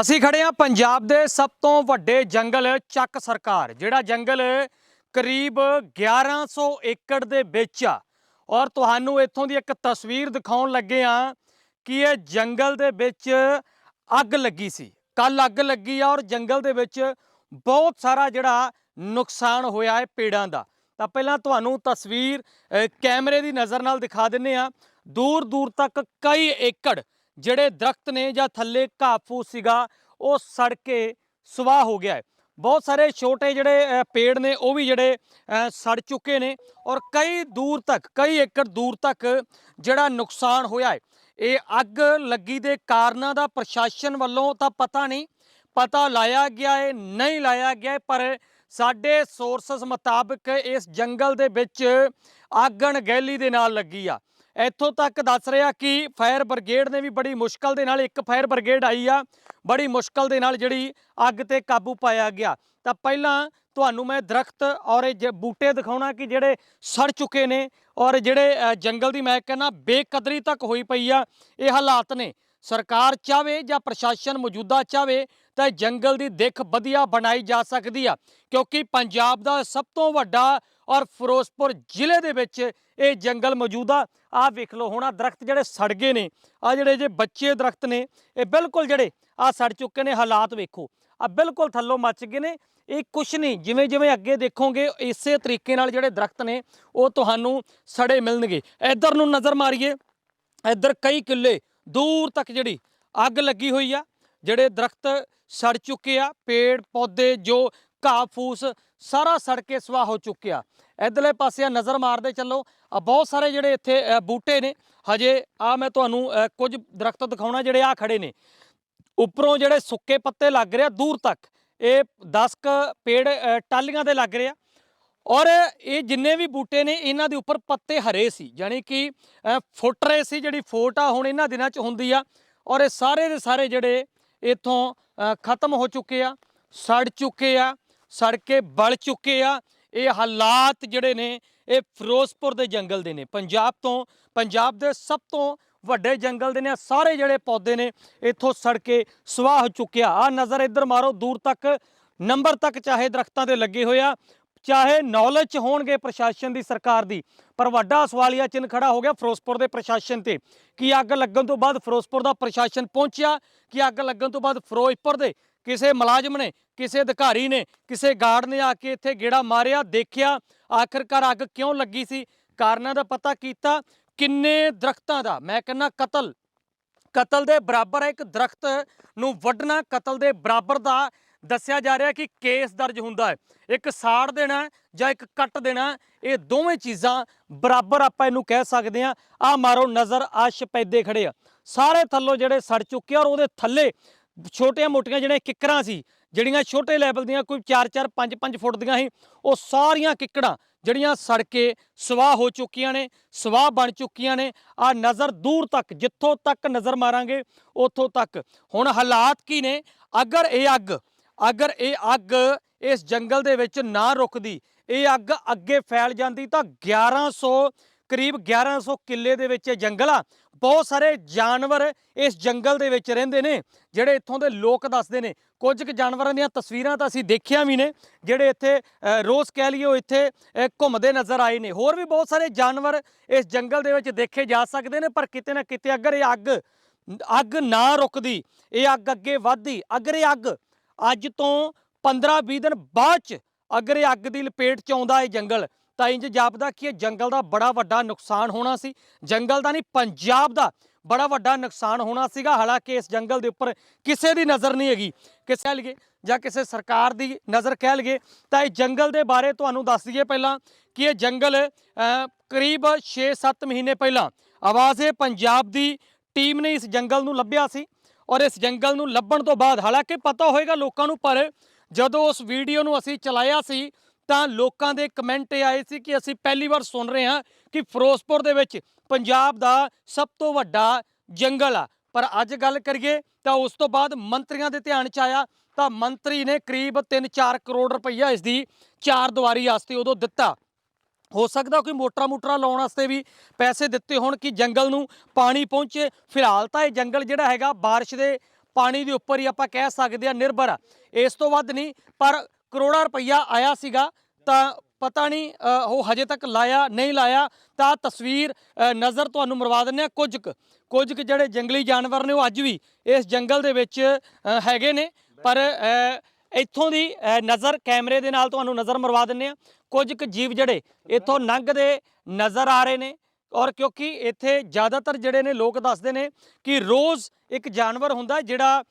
ਅਸੀਂ ਖੜੇ ਆ ਪੰਜਾਬ ਦੇ ਸਭ ਤੋਂ ਵੱਡੇ ਜੰਗਲ ਚੱਕ ਸਰਕਾਰ, ਜਿਹੜਾ ਜੰਗਲ ਕਰੀਬ 1100 ਏਕੜ ਦੇ ਵਿੱਚ ਆ। ਔਰ ਤੁਹਾਨੂੰ ਇੱਥੋਂ ਦੀ ਇੱਕ ਤਸਵੀਰ ਦਿਖਾਉਣ ਲੱਗੇ ਆ ਕਿ ਇਹ ਜੰਗਲ ਦੇ ਵਿੱਚ ਅੱਗ ਲੱਗੀ ਸੀ। ਕੱਲ ਅੱਗ ਲੱਗੀ ਆ ਔਰ ਜੰਗਲ ਦੇ ਵਿੱਚ ਬਹੁਤ ਸਾਰਾ ਜਿਹੜਾ ਨੁਕਸਾਨ ਹੋਇਆ ਹੈ ਪੇੜਾਂ ਦਾ। ਤਾਂ ਪਹਿਲਾਂ ਤੁਹਾਨੂੰ ਤਸਵੀਰ ਕੈਮਰੇ ਦੀ ਨਜ਼ਰ ਨਾਲ ਦਿਖਾ ਦਿੰਨੇ ਆ ਦੂਰ ਦੂਰ ਤੱਕ ਕਈ ਏਕੜ ਜਿਹੜੇ ਦਰਖਤ ਨੇ ਜਾਂ ਥੱਲੇ ਘਾਹ ਫੂਸ ਸੀਗਾ ਉਹ ਸੜ ਕੇ ਸੁਆਹ ਹੋ ਗਿਆ ਹੈ। ਬਹੁਤ ਸਾਰੇ ਛੋਟੇ ਜਿਹੜੇ ਪੇੜ ਨੇ ਉਹ ਵੀ ਜਿਹੜੇ ਸੜ ਚੁੱਕੇ ਨੇ ਔਰ ਕਈ ਦੂਰ ਤੱਕ ਕਈ ਏਕੜ ਦੂਰ ਤੱਕ ਜਿਹੜਾ ਨੁਕਸਾਨ ਹੋਇਆ ਹੈ। ਇਹ ਅੱਗ ਲੱਗੀ ਦੇ ਕਾਰਨਾਂ ਦਾ ਪ੍ਰਸ਼ਾਸਨ ਵੱਲੋਂ ਤਾਂ ਪਤਾ ਨਹੀਂ ਪਤਾ ਲਾਇਆ ਗਿਆ ਹੈ ਨਹੀਂ ਲਾਇਆ ਗਿਆ ਹੈ, ਪਰ ਸਾਡੇ ਸੋਰਸਸ ਮੁਤਾਬਕ ਇਸ ਜੰਗਲ ਦੇ ਵਿੱਚ ਅੱਗ ਅਣਗਹਿਲੀ ਦੇ ਨਾਲ ਲੱਗੀ ਆ। ਇੱਥੋਂ ਤੱਕ ਦੱਸ ਰਿਹਾ ਕਿ ਫਾਇਰ ਬ੍ਰਿਗੇਡ ਨੇ ਵੀ ਬੜੀ ਮੁਸ਼ਕਲ ਦੇ ਨਾਲ, ਇੱਕ ਫਾਇਰ ਬ੍ਰਿਗੇਡ ਆਈ ਆ, ਬੜੀ ਮੁਸ਼ਕਲ ਦੇ ਨਾਲ ਜਿਹੜੀ ਅੱਗ ਤੇ ਕਾਬੂ ਪਾਇਆ ਗਿਆ। ਤਾਂ ਪਹਿਲਾਂ ਤੁਹਾਨੂੰ ਮੈਂ ਦਰਖਤ ਔਰ ਇਹ ਜ- ਬੂਟੇ ਦਿਖਾਉਣਾ ਕਿ ਜਿਹੜੇ ਸੜ ਚੁੱਕੇ ਨੇ ਔਰ ਜਿਹੜੇ ਜੰਗਲ ਦੀ ਮੈਂ ਕਹਿੰਦਾ ਬੇਕਦਰੀ ਤੱਕ ਹੋਈ ਪਈ ਆ, ਇਹ ਹਾਲਾਤ ਨੇ। ਸਰਕਾਰ ਚਾਵੇ ਜਾਂ ਪ੍ਰਸ਼ਾਸਨ ਮੌਜੂਦਾ ਚਾਵੇ ਤਾਂ ਜੰਗਲ ਦੀ ਦਿੱਖ ਵਧੀਆ ਬਣਾਈ ਜਾ ਸਕਦੀ ਆ, ਕਿਉਂਕਿ ਪੰਜਾਬ ਦਾ ਸਭ ਤੋਂ ਵੱਡਾ ਔਰ ਫਿਰੋਜ਼ਪੁਰ ਜ਼ਿਲ੍ਹੇ ਦੇ ਵਿੱਚ ਇਹ ਜੰਗਲ ਮੌਜੂਦਾ ਆਹ ਵੇਖ ਲਓ ਹੁਣ ਆਹ ਦਰਖਤ ਜਿਹੜੇ ਸੜ ਗਏ ਨੇ ਆ ਜਿਹੜੇ ਜੇ ਬੱਚੇ ਦਰਖਤ ਨੇ, ਇਹ ਬਿਲਕੁਲ ਜਿਹੜੇ ਆ ਸੜ ਚੁੱਕੇ ਨੇ ਹਾਲਾਤ ਵੇਖੋ। ਆ ਬਿਲਕੁਲ ਥੱਲੋਂ ਮੱਚ ਗਏ ਨੇ, ਇਹ ਕੁਛ ਨਹੀਂ ਜਿਵੇਂ ਜਿਵੇਂ ਅੱਗੇ ਦੇਖੋਗੇ ਇਸੇ ਤਰੀਕੇ ਨਾਲ ਜਿਹੜੇ ਦਰਖਤ ਨੇ, ਉਹ ਤੁਹਾਨੂੰ ਸੜੇ ਮਿਲਣਗੇ। ਇੱਧਰ ਨੂੰ ਨਜ਼ਰ ਮਾਰੀਏ, ਇੱਧਰ ਕਈ ਕਿੱਲੇ ਦੂਰ ਤੱਕ ਜਿਹੜੀ ਅੱਗ ਲੱਗੀ ਹੋਈ ਆ, ਜਿਹੜੇ ਦਰਖਤ ਸੜ ਚੁੱਕੇ ਆ ਪੇੜ ਪੌਦੇ ਜੋ ਘਾਹ ਫੂਸ ਸਾਰਾ ਸੜ ਕੇ ਸਵਾਹ ਹੋ ਚੁੱਕਿਆ। ਇਧਰਲੇ ਪਾਸੇ ਆ ਨਜ਼ਰ ਮਾਰਦੇ ਚੱਲੋ। ਆ ਬਹੁਤ ਸਾਰੇ ਜਿਹੜੇ ਇੱਥੇ ਬੂਟੇ ਨੇ। ਹਜੇ ਆ ਮੈਂ ਤੁਹਾਨੂੰ ਕੁਝ ਦਰਖਤ ਦਿਖਾਉਣਾ ਜਿਹੜੇ ਆ ਖੜੇ ਨੇ। ਉੱਪਰੋਂ ਜਿਹੜੇ ਸੁੱਕੇ ਪੱਤੇ ਲੱਗ ਰਹੇ ਆ ਦੂਰ ਤੱਕ। ਇਹ 10 ਕ ਪੇੜ ਅ, ਟਾਲੀਆਂ ਦੇ ਲੱਗ ਰਹੇ ਆ। ਔਰ ਇਹ ਜਿੰਨੇ ਵੀ ਬੂਟੇ ਨੇ ਇਹਨਾਂ ਦੇ ਉੱਪਰ ਪੱਤੇ ਹਰੇ ਸੀ। ਯਾਨੀ ਕਿ ਫੁੱਟ ਰਹੇ ਸੀ ਜਿਹੜੀ ਫੋਟ ਆ ਹੁਣ ਇਹਨਾਂ ਦਿਨਾਂ 'ਚ ਹੁੰਦੀ ਆ। ਔਰ ਇਹ ਸਾਰੇ ਦੇ ਸਾਰੇ ਜਿਹੜੇ ਇਥੋਂ ਖਤਮ ਹੋ ਚੁੱਕੇ ਆ ਸੜ ਚੁੱਕੇ ਆ। ਸੜ ਕੇ ਬਲ ਚੁੱਕੇ ਆ। ਇਹ ਹਾਲਾਤ ਜਿਹੜੇ ਨੇ, ਇਹ ਫਿਰੋਜ਼ਪੁਰ ਦੇ ਜੰਗਲ ਦੇ ਨੇ। ਪੰਜਾਬ ਤੋਂ, ਪੰਜਾਬ ਦੇ ਸਭ ਤੋਂ ਵੱਡੇ ਜੰਗਲ ਦੇ ਨੇ। ਸਾਰੇ ਜਿਹੜੇ ਪੌਦੇ ਨੇ, ਇੱਥੋਂ ਸੜ ਕੇ ਸੁਆਹ ਹੋ ਚੁੱਕਿਆ ਆ ਨਜ਼ਰ ਇੱਧਰ ਮਾਰੋ, ਦੂਰ ਤੱਕ, ਨੰਬਰ ਤੱਕ ਚਾਹੇ ਦਰਖਤਾਂ 'ਤੇ ਲੱਗੇ ਹੋਏ ਆ, ਚਾਹੇ ਨੌਲੇਜ 'ਚ ਹੋਣਗੇ ਪ੍ਰਸ਼ਾਸਨ ਦੀ ਸਰਕਾਰ ਦੀ। ਪਰ ਵੱਡਾ ਸਵਾਲੀਆ ਚਿੰਨ੍ਹ ਖੜਾ ਹੋ ਗਿਆ ਫਿਰੋਜ਼ਪੁਰ ਦੇ ਪ੍ਰਸ਼ਾਸਨ ਤੇ, ਕਿ ਅੱਗ ਲੱਗਣ ਤੋਂ ਬਾਅਦ ਫਿਰੋਜ਼ਪੁਰ ਦਾ ਪ੍ਰਸ਼ਾਸਨ ਪਹੁੰਚਿਆ, ਕਿ ਅੱਗ ਲੱਗਣ ਤੋਂ ਬਾਅਦ ਫਿਰੋਜ਼ਪੁਰ ਦੇ ਕਿਸੇ ਮੁਲਾਜ਼ਮ ਨੇ ਕਿਸੇ ਅਧਿਕਾਰੀ ਨੇ, ਕਿਸੇ ਗਾਰਡ ਨੇ ਆ ਕੇ ਇੱਥੇ ਗੇੜਾ ਮਾਰਿਆ, ਦੇਖਿਆ, ਆਖਰਕਾਰ ਅੱਗ ਕਿਉਂ ਲੱਗੀ ਸੀ? ਕਾਰਨਾਂ ਦਾ ਪਤਾ ਕੀਤਾ? ਕਿੰਨੇ ਦਰਖਤਾਂ ਦਾ? ਮੈਂ ਕਹਿੰਦਾ ਕਤਲ। ਕਤਲ ਦੇ ਬਰਾਬਰ ਹੈ ਇੱਕ ਦਰਖਤ ਨੂੰ ਵੱਢਣਾ, ਕਤਲ ਦੇ ਬਰਾਬਰ ਦਾ ਦੱਸਿਆ ਜਾ ਰਿਹਾ ਕਿ ਕੇਸ ਦਰਜ ਹੁੰਦਾ ਹੈ। ਇੱਕ ਸਾੜ ਦੇਣਾ ਜਾਂ ਇੱਕ ਕੱਟ ਦੇਣਾ, ਇਹ ਦੋਵੇਂ ਚੀਜ਼ਾਂ ਬਰਾਬਰ ਆਪਾਂ ਇਹਨੂੰ ਕਹਿ ਸਕਦੇ ਹਾਂ। ਆ ਮਾਰੋ ਨਜ਼ਰ ਆ ਸ਼ਪੈਦੇ ਖੜੇ ਆ। ਸਾਰੇ ਥੱਲੋਂ ਜਿਹੜੇ ਸੜ ਚੁੱਕੇ ਆ ਔਰ ਉਹਦੇ ਥੱਲੇ ਛੋਟੀਆਂ ਮੋਟੀਆਂ ਜਿਹੜੀਆਂ ਕਿੱਕਰਾਂ ਸੀ ਜਿਹੜੀਆਂ ਛੋਟੇ ਲੈਵਲ ਦੀਆਂ ਕੋਈ 4-4 5-5 ਫੁੱਟ ਦੀਆਂ ਸੀ, ਉਹ ਸਾਰੀਆਂ ਕਿੱਕੜਾਂ ਜਿਹੜੀਆਂ ਸੜ ਕੇ ਸਵਾਹ ਹੋ ਚੁੱਕੀਆਂ ਨੇ, ਸਵਾਹ ਬਣ ਚੁੱਕੀਆਂ ਨੇ। ਆ ਨਜ਼ਰ ਦੂਰ ਤੱਕ, ਜਿੱਥੋਂ ਤੱਕ ਨਜ਼ਰ ਮਾਰਾਂਗੇ, ਉੱਥੋਂ ਤੱਕ। ਹੁਣ ਹਾਲਾਤ ਕੀ ਨੇ? ਅਗਰ ਇਹ ਅੱਗ, ਅਗਰ ਇਹ ਅੱਗ ਇਸ ਜੰਗਲ ਦੇ ਵਿੱਚ ਨਾ ਰੁਕਦੀ, ਇਹ ਅੱਗ ਅੱਗੇ ਫੈਲ ਜਾਂਦੀ ਤਾਂ 1100 ਕਰੀਬ 1100 ਕਿੱਲੇ ਦੇ ਵਿੱਚ ਇਹ ਜੰਗਲ ਆ। ਬਹੁਤ ਸਾਰੇ ਜਾਨਵਰ ਇਸ ਜੰਗਲ ਦੇ ਵਿੱਚ ਰਹਿੰਦੇ ਨੇ ਜਿਹੜੇ ਇੱਥੋਂ ਦੇ ਲੋਕ ਦੱਸਦੇ ਨੇ। ਕੁਝ ਕੁ ਜਾਨਵਰਾਂ ਦੀਆਂ ਤਸਵੀਰਾਂ ਤਾਂ ਅਸੀਂ ਦੇਖੀਆਂ ਵੀ ਨੇ ਜਿਹੜੇ ਇੱਥੇ ਅ, ਰੋਜ਼ ਕਹਿ ਲਈਏ ਇੱਥੇ ਘੁੰਮਦੇ ਨਜ਼ਰ ਆਏ ਨੇ। ਹੋਰ ਵੀ ਬਹੁਤ ਸਾਰੇ ਜਾਨਵਰ ਇਸ ਜੰਗਲ ਦੇ ਵਿੱਚ ਦੇਖੇ ਜਾ ਸਕਦੇ ਨੇ ਪਰ ਕਿਤੇ ਨਾ ਕਿਤੇ ਅਗਰ ਇਹ ਅੱਗ ਅੱਗ ਨਾ ਰੁਕਦੀ ਇਹ ਅੱਗ ਅੱਗੇ ਵਧਦੀ ਅਗਰ ਇਹ ਅੱਗ ਅੱਜ ਤੋਂ 15-20 ਦਿਨ ਬਾਅਦ ਚ ਅਗਰ ਇਹ ਅੱਗ ਦੀ ਲਪੇਟ ਚ ਆਉਂਦਾ ਇਹ ਜੰਗਲ ਤਾਂ ਇੰਜ ਜਾਪਦਾ ਕਿ ਇਹ ਜੰਗਲ ਦਾ ਬੜਾ ਵੱਡਾ ਨੁਕਸਾਨ ਹੋਣਾ ਸੀ। ਜੰਗਲ ਦਾ ਨਹੀਂ, ਪੰਜਾਬ ਦਾ ਬੜਾ ਵੱਡਾ ਨੁਕਸਾਨ ਹੋਣਾ ਸੀਗਾ। ਹਾਲਾਂਕਿ ਇਸ ਜੰਗਲ ਦੇ ਉੱਪਰ ਕਿਸੇ ਦੀ ਨਜ਼ਰ ਨਹੀਂ ਹੈਗੀ। ਕਿਸੇ ਲਈਏ ਜਾਂ ਕਿਸੇ ਸਰਕਾਰ ਦੀ ਨਜ਼ਰ ਕਹਿ ਲਈਏ, ਤਾਂ ਇਹ ਜੰਗਲ ਦੇ ਬਾਰੇ ਤੁਹਾਨੂੰ ਦੱਸ ਦਈਏ ਪਹਿਲਾਂ ਕਿ ਇਹ ਜੰਗਲ ਕਰੀਬ 6-7 ਮਹੀਨੇ ਪਹਿਲਾਂ ਆਵਾਜ਼ੇ ਪੰਜਾਬ ਦੀ ਟੀਮ ਨੇ ਇਸ ਜੰਗਲ ਨੂੰ ਲੱਭਿਆ ਸੀ ਔਰ ਇਸ ਜੰਗਲ ਨੂੰ ਲੱਭਣ ਤੋਂ ਬਾਅਦ ਹਾਲਾਂਕਿ ਪਤਾ ਹੋਏਗਾ ਲੋਕਾਂ ਨੂੰ, ਪਰ ਜਦੋਂ ਉਸ ਵੀਡੀਓ ਨੂੰ ਅਸੀਂ ਚਲਾਇਆ ਸੀ ਤਾਂ ਲੋਕਾਂ ਦੇ ਕਮੈਂਟ ਇਹ ਆਏ ਸੀ ਕਿ ਅਸੀਂ ਪਹਿਲੀ ਵਾਰ ਸੁਣ ਰਹੇ ਹਾਂ ਕਿ ਫਿਰੋਜ਼ਪੁਰ ਦੇ ਵਿੱਚ ਪੰਜਾਬ ਦਾ ਸਭ ਤੋਂ ਵੱਡਾ ਜੰਗਲ ਆ। ਪਰ ਅੱਜ ਗੱਲ ਕਰੀਏ ਤਾਂ ਉਸ ਤੋਂ ਬਾਅਦ ਮੰਤਰੀਆਂ ਦੇ ਧਿਆਨ ਚ ਆਇਆ ਤਾਂ ਮੰਤਰੀ ਨੇ ਕਰੀਬ 3-4 ਕਰੋੜ ਰੁਪਈਆ ਇਸ ਦੀ ਚਾਰ ਦੀਵਾਰੀ ਵਾਸਤੇ ਉਦੋਂ ਦਿੱਤਾ। ਹੋ ਸਕਦਾ ਕੋਈ ਮੋਟਰਾਂ ਮੋਟਰਾਂ ਲਾਉਣ ਵਾਸਤੇ ਵੀ ਪੈਸੇ ਦਿੱਤੇ ਹੋਣ ਕਿ ਜੰਗਲ ਨੂੰ ਪਾਣੀ ਪਹੁੰਚੇ। ਫਿਲਹਾਲ ਤਾਂ ਇਹ ਜੰਗਲ ਜਿਹੜਾ ਹੈਗਾ ਬਾਰਿਸ਼ ਦੇ ਪਾਣੀ ਦੇ ਉੱਪਰ ਹੀ ਆਪਾਂ ਕਹਿ ਸਕਦੇ ਆ ਨਿਰਭਰ ਆ। ਇਸ ਤੋਂ ਵੱਧ ਨਹੀਂ, ਪਰ ਕਰੋੜਾਂ ਰੁਪਈਆ ਆਇਆ ਸੀਗਾ, ਤਾਂ ਪਤਾ ਨਹੀਂ ਉਹ ਹਜੇ ਤੱਕ ਲਾਇਆ, ਨਹੀਂ ਲਾਇਆ, ਤਾਂ ਤਸਵੀਰ ਨਜ਼ਰ ਤੁਹਾਨੂੰ ਮਰਵਾ ਦਿੰਦੇ ਆ ਕੁਝ ਕੁ ਕੁਝ ਕੁ ਜਿਹੜੇ ਜੰਗਲੀ ਜਾਨਵਰ ਨੇ ਉਹ ਅੱਜ ਵੀ ਇਸ ਜੰਗਲ ਦੇ ਵਿੱਚ ਹੈਗੇ ਨੇ। ਪਰ ਇੱਥੋਂ ਦੀ ਨਜ਼ਰ ਕੈਮਰੇ ਦੇ ਨਾਲ ਤੁਹਾਨੂੰ ਨਜ਼ਰ ਮਰਵਾ ਦਿੰਦੇ ਆ ਕੁਝ ਕੁ ਜੀਵ ਜਿਹੜੇ ਇੱਥੋਂ ਲੰਘਦੇ ਨਜ਼ਰ ਆ ਰਹੇ ਨੇ ਔਰ ਕਿਉਂਕਿ ਇੱਥੇ ਜ਼ਿਆਦਾਤਰ ਜਿਹੜੇ ਨੇ ਲੋਕ ਦੱਸਦੇ ਨੇ ਕਿ ਰੋਜ਼ ਇੱਕ ਜਾਨਵਰ ਹੁੰਦਾ ਜਿਹੜਾ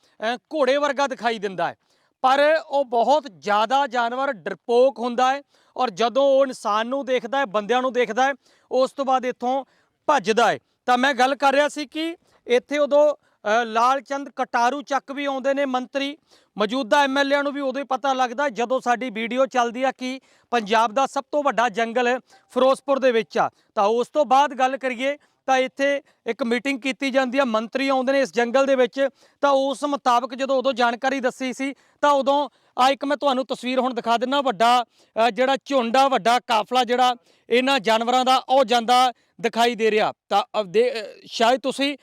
ਘੋੜੇ ਵਰਗਾ ਦਿਖਾਈ ਦਿੰਦਾ ਹੈ। ਪਰ ਉਹ ਬਹੁਤ ਜ਼ਿਆਦਾ ਜਾਨਵਰ ਡਰਪੋਕ ਹੁੰਦਾ ਹੈ ਔਰ ਜਦੋਂ ਉਹ ਇਨਸਾਨ ਨੂੰ ਦੇਖਦਾ ਹੈ ਬੰਦਿਆਂ ਨੂੰ ਦੇਖਦਾ ਹੈ ਉਸ ਤੋਂ ਬਾਅਦ ਇੱਥੋਂ ਭੱਜਦਾ ਹੈ। ਤਾਂ ਮੈਂ ਗੱਲ ਕਰ ਰਿਹਾ ਸੀ ਕਿ ਇੱਥੇ ਉਦੋਂ ਅ, ਲਾਲ ਚੰਦ ਕਟਾਰੂ ਚੱਕ ਵੀ ਆਉਂਦੇ ਨੇ ਮੰਤਰੀ। ਮੌਜੂਦਾ ਐਮਐਲਏ ਨੂੰ ਵੀ ਉਦੋਂ ਹੀ ਪਤਾ ਲੱਗਦਾ ਜਦੋਂ ਸਾਡੀ ਵੀਡੀਓ ਚੱਲਦੀ ਆ ਕਿ ਪੰਜਾਬ ਦਾ ਸਭ ਤੋਂ ਵੱਡਾ ਜੰਗਲ ਫਿਰੋਜ਼ਪੁਰ ਦੇ ਵਿੱਚ ਆ। ਤਾਂ ਉਸ ਤੋਂ ਬਾਅਦ ਗੱਲ ਕਰੀਏ ਤਾਂ ਇੱਥੇ ਇੱਕ ਮੀਟਿੰਗ ਕੀਤੀ ਜਾਂਦੀ ਆ, ਮੰਤਰੀ ਆਉਂਦੇ ਨੇ ਇਸ ਜੰਗਲ ਦੇ ਵਿੱਚ। ਤਾਂ ਉਸ ਮੁਤਾਬਕ ਜਦੋਂ ਉਦੋਂ ਜਾਣਕਾਰੀ ਦੱਸੀ ਸੀ, ਤਾਂ ਉਦੋਂ, ਆ ਇੱਕ ਮੈਂ ਤੁਹਾਨੂੰ ਤਸਵੀਰ ਹੁਣ ਦਿਖਾ ਦਿੰਦਾ ਵੱਡਾ ਜਿਹੜਾ ਝੁੰਡਾ, ਵੱਡਾ ਕਾਫਲਾ ਜਿਹੜਾ ਇਹਨਾਂ ਜਾਨਵਰਾਂ ਦਾ, ਉਹ ਜਾਂਦਾ ਦਿਖਾਈ ਦੇ ਰਿਹਾ। ਤਾਂ ਦੇ- ਸ਼ਾਇਦ ਤੁਸੀਂ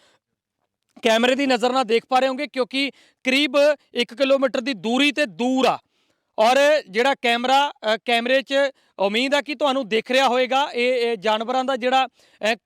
ਕੈਮਰੇ ਦੀ ਨਜ਼ਰ ਨਾਲ ਦੇਖ ਪਾ ਰਹੇ ਹੋਗੇ, ਕਿਉਂਕਿ ਕਰੀਬ 1 ਕਿਲੋਮੀਟਰ ਦੀ ਦੂਰੀ ਤੇ ਦੂਰ ਆ। ਔਰ ਜਿਹੜਾ ਕੈਮਰਾ ਕੈਮਰੇ 'ਚ ਉਮੀਦ ਆ ਕਿ ਤੁਹਾਨੂੰ ਦਿਖ ਰਿਹਾ ਹੋਵੇਗਾ ਇਹ ਜਾਨਵਰਾਂ ਦਾ ਜਿਹੜਾ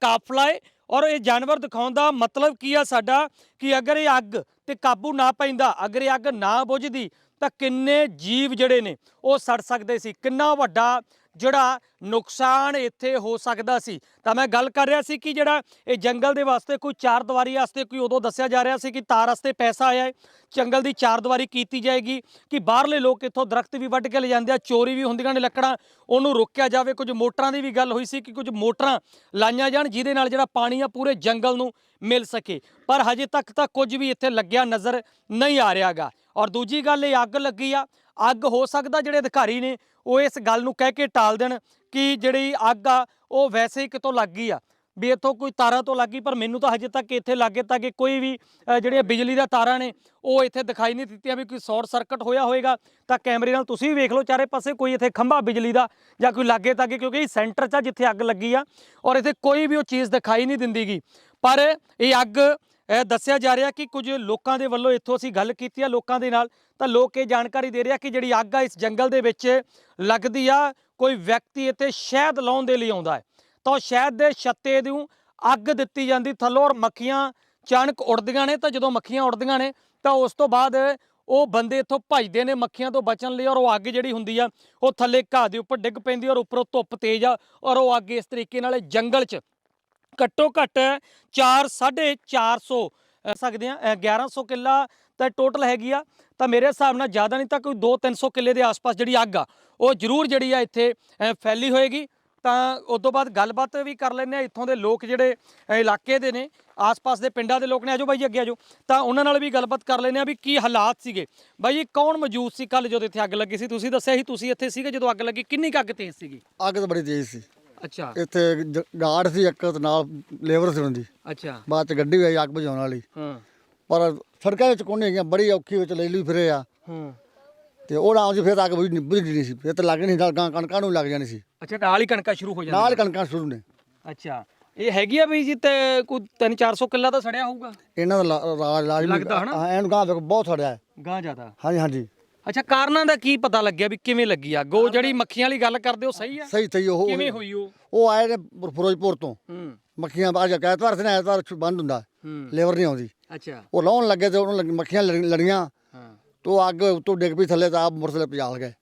ਕਾਫਲਾ ਹੈ ਔਰ ਇਹ ਜਾਨਵਰ ਦਿਖਾਉਣ ਦਾ ਮਤਲਬ ਕੀ ਆ ਸਾਡਾ? ਕਿ ਅਗਰ ਇਹ ਅੱਗ ਤੇ ਕਾਬੂ ਨਾ ਪੈਂਦਾ, ਅਗਰ ਇਹ ਅੱਗ ਨਾ ਬੁਝਦੀ, ਤਾਂ ਕਿੰਨੇ ਜੀਵ ਜਿਹੜੇ ਨੇ, ਉਹ ਸੜ ਸਕਦੇ ਸੀ। ਕਿੰਨਾ ਵੱਡਾ ਜਿਹੜਾ ਨੁਕਸਾਨ ਇੱਥੇ ਹੋ ਸਕਦਾ ਸੀ। ਤਾਂ ਮੈਂ ਗੱਲ ਕਰ ਰਿਹਾ ਸੀ ਕਿ ਜਿਹੜਾ ਇਹ ਜੰਗਲ ਦੇ ਵਾਸਤੇ ਕੋਈ ਚਾਰ ਦੀਵਾਰੀ ਵਾਸਤੇ ਕੋਈ ਉਦੋਂ ਦੱਸਿਆ ਜਾ ਰਿਹਾ ਸੀ ਕਿ ਤਾਰ ਵਾਸਤੇ ਪੈਸਾ ਆਇਆ ਹੈ। ਜੰਗਲ ਦੀ ਚਾਰ ਦੀਵਾਰੀ ਕੀਤੀ ਜਾਏਗੀ ਕਿ ਬਾਹਰਲੇ ਲੋਕ ਇੱਥੋਂ ਦਰਖਤ ਵੀ ਵੱਢ ਕੇ ਲੈ ਜਾਂਦੇ ਆ, ਚੋਰੀ ਵੀ ਹੁੰਦੀਆਂ ਨੇ ਲੱਕੜਾਂ, ਉਹਨੂੰ ਰੋਕਿਆ ਜਾਵੇ। ਕੁਝ ਮੋਟਰਾਂ ਦੀ ਵੀ ਗੱਲ ਹੋਈ ਸੀ ਕਿ ਕੁਝ ਮੋਟਰਾਂ ਲਾਈਆਂ ਜਾਣ ਜਿਹਦੇ ਨਾਲ ਜਿਹੜਾ ਪਾਣੀ ਆ ਪੂਰੇ ਜੰਗਲ ਨੂੰ ਮਿਲ ਸਕੇ। ਪਰ ਹਜੇ ਤੱਕ ਤਾਂ ਕੁਝ ਵੀ ਇੱਥੇ ਲੱਗਿਆ ਨਜ਼ਰ ਨਹੀਂ ਆ ਰਿਹਾਗਾ। ਔਰ ਦੂਜੀ ਗੱਲ, ਇਹ ਅੱਗ ਲੱਗੀ ਆ। ਅੱਗ ਹੋ ਸਕਦਾ ਜਿਹੜੇ ਅਧਿਕਾਰੀ ਨੇ ਉਹ ਇਸ ਗੱਲ ਨੂੰ ਕਹਿ ਕੇ ਟਾਲ ਦੇਣ ਕਿ ਜਿਹੜੀ ਅੱਗ ਆ, ਉਹ ਵੈਸੇ ਹੀ ਕਿਤੋਂ ਲੱਗ ਗਈ ਆ। ਵੀ ਇੱਥੋਂ ਕੋਈ ਤਾਰਾਂ ਤੋਂ ਲੱਗੀ ਪਰ ਮੈਨੂੰ ਤਾਂ ਹਜੇ ਤੱਕ ਇੱਥੇ ਲਾਗੇ ਤੱਕ ਕੋਈ ਵੀ ਜਿਹੜੀਆਂ ਬਿਜਲੀ ਦਾ ਤਾਰਾਂ ਨੇ, ਉਹ ਇੱਥੇ ਦਿਖਾਈ ਨਹੀਂ ਦਿੱਤੀਆਂ ਵੀ ਕੋਈ ਸ਼ਾਰਟ ਸਰਕਟ ਹੋਇਆ ਹੋਵੇਗਾ ਤਾਂ ਕੈਮਰੇ ਨਾਲ ਤੁਸੀਂ ਵੀ ਵੇਖ ਲਓ, ਚਾਰੇ ਪਾਸੇ ਕੋਈ ਇੱਥੇ ਖੰਭਾ ਬਿਜਲੀ ਦਾ ਜਾਂ ਕੋਈ ਲਾਗੇ ਤੱਕ ਕਿਉਂਕਿ ਇਹ ਸੈਂਟਰ 'ਚ ਆ ਜਿੱਥੇ ਅੱਗ ਲੱਗੀ ਆ, ਔਰ ਇੱਥੇ ਕੋਈ ਵੀ ਉਹ ਚੀਜ਼ ਦਿਖਾਈ ਨਹੀਂ ਦਿੰਦੀਗੀ। ਪਰ ਇਹ ਅੱਗ ਇਹ ਦੱਸਿਆ ਜਾ ਰਿਹਾ ਕਿ ਕੁਝ ਲੋਕਾਂ ਦੇ ਵੱਲੋਂ ਇੱਥੋਂ ਅਸੀਂ ਗੱਲ ਕੀਤੀ ਆ ਲੋਕਾਂ ਦੇ ਨਾਲ, ਤਾਂ ਲੋਕ ਇਹ ਜਾਣਕਾਰੀ ਦੇ ਰਿਹਾ ਕਿ ਜਿਹੜੀ ਅੱਗ ਆ, ਇਸ ਜੰਗਲ ਦੇ ਵਿੱਚ ਲੱਗਦੀ ਆ, ਕੋਈ ਵਿਅਕਤੀ ਇੱਥੇ ਸ਼ਹਿਦ ਲਾਉਣ ਦੇ ਲਈ ਆਉਂਦਾ ਹੈ। ਤਾਂ ਉਹ ਸ਼ਹਿਦ ਦੇ ਛੱਤੇ ਨੂੰ ਅੱਗ ਦਿੱਤੀ ਜਾਂਦੀ, ਥੱਲੋਂ ਔਰ ਮੱਖੀਆਂ ਚਾਣਕ ਉੱਡਦੀਆਂ ਨੇ, ਤਾਂ ਜਦੋਂ ਮੱਖੀਆਂ ਉੱਡਦੀਆਂ ਨੇ, ਤਾਂ ਉਸ ਤੋਂ ਬਾਅਦ ਉਹ ਬੰਦੇ ਇੱਥੋਂ ਭੱਜਦੇ ਨੇ ਮੱਖੀਆਂ ਤੋਂ ਬਚਣ ਲਈ ਔਰ ਉਹ ਅੱਗ ਜਿਹੜੀ ਹੁੰਦੀ ਆ, ਉਹ ਥੱਲੇ ਘਾਹ ਦੇ ਉੱਪਰ ਡਿੱਗ ਪੈਂਦੀ ਔਰ ਉੱਪਰੋਂ ਧੁੱਪ ਤੇਜ਼ ਆ, ਔਰ ਉਹ ਅੱਗ ਇਸ ਤਰੀਕੇ ਨਾਲ ਇਹ ਜੰਗਲ 'ਚ ਘੱਟੋ ਘੱਟ 4 450 ਸਕਦੇ ਆ 1100 ਕਿੱਲਾ ਤਾਂ ਟੋਟਲ ਹੈਗੀ ਆ। ਤਾਂ ਮੇਰੇ ਹਿਸਾਬ ਨਾਲ ਜ਼ਿਆਦਾ ਨਹੀਂ ਤਾਂ ਕੋਈ 2-300 ਕਿੱਲੇ ਦੇ ਆਸ-ਪਾਸ ਜਿਹੜੀ ਅੱਗ ਆ, ਉਹ ਜ਼ਰੂਰ ਜਿਹੜੀ ਆ ਇੱਥੇ ਫੈਲੀ ਹੋਏਗੀ। ਤਾਂ ਉਸ ਤੋਂ ਬਾਅਦ ਗੱਲਬਾਤ ਵੀ ਕਰ ਲੈਂਦੇ ਆ ਇੱਥੋਂ ਦੇ ਲੋਕ ਜਿਹੜੇ ਇਲਾਕੇ ਦੇ ਨੇ, ਆਸ-ਪਾਸ ਦੇ ਪਿੰਡਾਂ ਦੇ ਲੋਕ ਨੇ ਆਜੋ ਬਾਈ ਜੀ ਅੱਗੇ ਆਜੋ ਤਾਂ ਉਹਨਾਂ ਨਾਲ ਵੀ ਗੱਲਬਾਤ ਕਰ ਲੈਂਦੇ ਆ ਵੀ ਕੀ ਹਾਲਾਤ ਸੀਗੇ। ਬਾਈ ਜੀ ਕੌਣ ਮੌਜੂਦ ਸੀ ਕੱਲ ਜਦੋਂ ਇੱਥੇ ਅੱਗ ਲੱਗੀ ਸੀ? ਤੁਸੀਂ ਦੱਸਿਆ ਸੀ, ਤੁਸੀਂ ਇੱਥੇ ਸੀਗੇ ਜਦੋਂ ਅੱਗ ਲੱਗੀ। ਕਿੰਨੀ ਕੁ ਅੱਗ ਤੇਜ਼ ਸੀਗੀ? ਅੱਗ ਤਾਂ ਬੜੀ ਤੇਜ਼ ਸੀ। ਅੱਛਾ। ਇੱਥੇ ਜ- ਗਾਰਡ ਸੀ ਇੱਕ ਤੇ ਨਾਲ ਲੇਬਰ ਸੀ ਹੁੰਦੀ ਅੱਛਾ। ਬਾਅਦ ਚ ਗੱਡੀ ਆਈ ਅੱਗ ਬੁਝਾਉਣ ਵਾਲੀ। ਹਾਂ। ਪਰ ਸੜਕਾਂ ਵਿੱਚ ਕੋਈ ਨਹੀਂ ਹੈਗੀਆਂ ਬੜੀ ਔਖੀ ਵਿੱਚ ਲੈ ਲਈ ਫਿਰੇ ਆ। ਹਾਂ। ਤੇ ਉਹ ਨਾ ਆਉਂਦੀ ਫਿਰ ਤਾਂ ਅੱਗ ਬੁਝ ਬੁਝਦੀ ਨਹੀਂ ਸੀ। ਫਿਰ ਤਾਂ ਲੱਗ ਨਹੀਂ ਗਾਂ ਕਣਕਾਂ ਨੂੰ ਲੱਗ ਜਾਣੀ ਸੀ। ਅੱਛਾ ਨਾਲ ਹੀ ਕਣਕਾਂ ਸ਼ੁਰੂ ਹੋ ਜਾਂਦੀਆਂ। ਨਾਲ ਕਣਕਾਂ ਸ਼ੁਰੂ ਨੇ। ਅੱਛਾ। ਇਹ ਹੈਗੀ ਆ ਵੀ ਜੀ ਤੇ ਕੋਈ 3-400 ਕਿੱਲਾ ਤਾਂ ਸੜਿਆ ਹੋਊਗਾ? ਇਹਨਾਂ ਦਾ ਲਾ- ਲਾਜ਼ਮੀ ਲੱਗਦਾ ਹਨਾ? ਹਾਂ ਇਹਨੂੰ ਗਾਂ ਬਹੁਤ ਸੜਿਆ। ਹੈ ਗਾਂ ਜ਼ਿਆਦਾ। ਹਾਂਜੀ ਹਾਂਜੀ। ਅੱਛਾ ਕਾਰਨਾਂ ਦਾ ਕੀ ਪਤਾ ਲੱਗਿਆ ਵੀ ਕਿਵੇਂ ਲੱਗੀ ਅੱਗ? ਉਹ ਜਿਹੜੀ ਮੱਖੀਆਂ ਵਾਲੀ ਗੱਲ ਕਰਦੇ ਹੋ ਸਹੀ ਆ? ਸਹੀ ਸਹੀ ਉਹ ਕਿਵੇਂ ਹੋਈ ਉਹ? ਉਹ ਆਏ ਨੇ ਫਿਰੋਜ਼ਪੁਰ ਤੋਂ। ਹੂੰ। ਮੱਖੀਆਂ ਅੱਜ ਐਤਵਾਰ ਸੀ ਨਾ ਐਤਵਾਰ ਬੰਦ ਹੁੰਦਾ। ਹੂੰ। ਲੇਬਰ ਨਹੀਂ ਆਉਂਦੀ। ਅੱਛਾ। ਉਹ ਲਾਉਣ ਲੱਗੇ ਤੇ ਉਹਨੂੰ ਲੱਗੀ- ਮੱਖੀਆਂ ਲੜ- ਲੜੀਆਂ। ਹਾਂ। ਤੇ ਅੱਗ ਉੱਤੋਂ ਡਿੱਗ ਪਈ ਥੱਲੇ ਤਾਂ ਆਪ ਮੁਰਸਲੇ ਪਜਾਲ ਗਏ।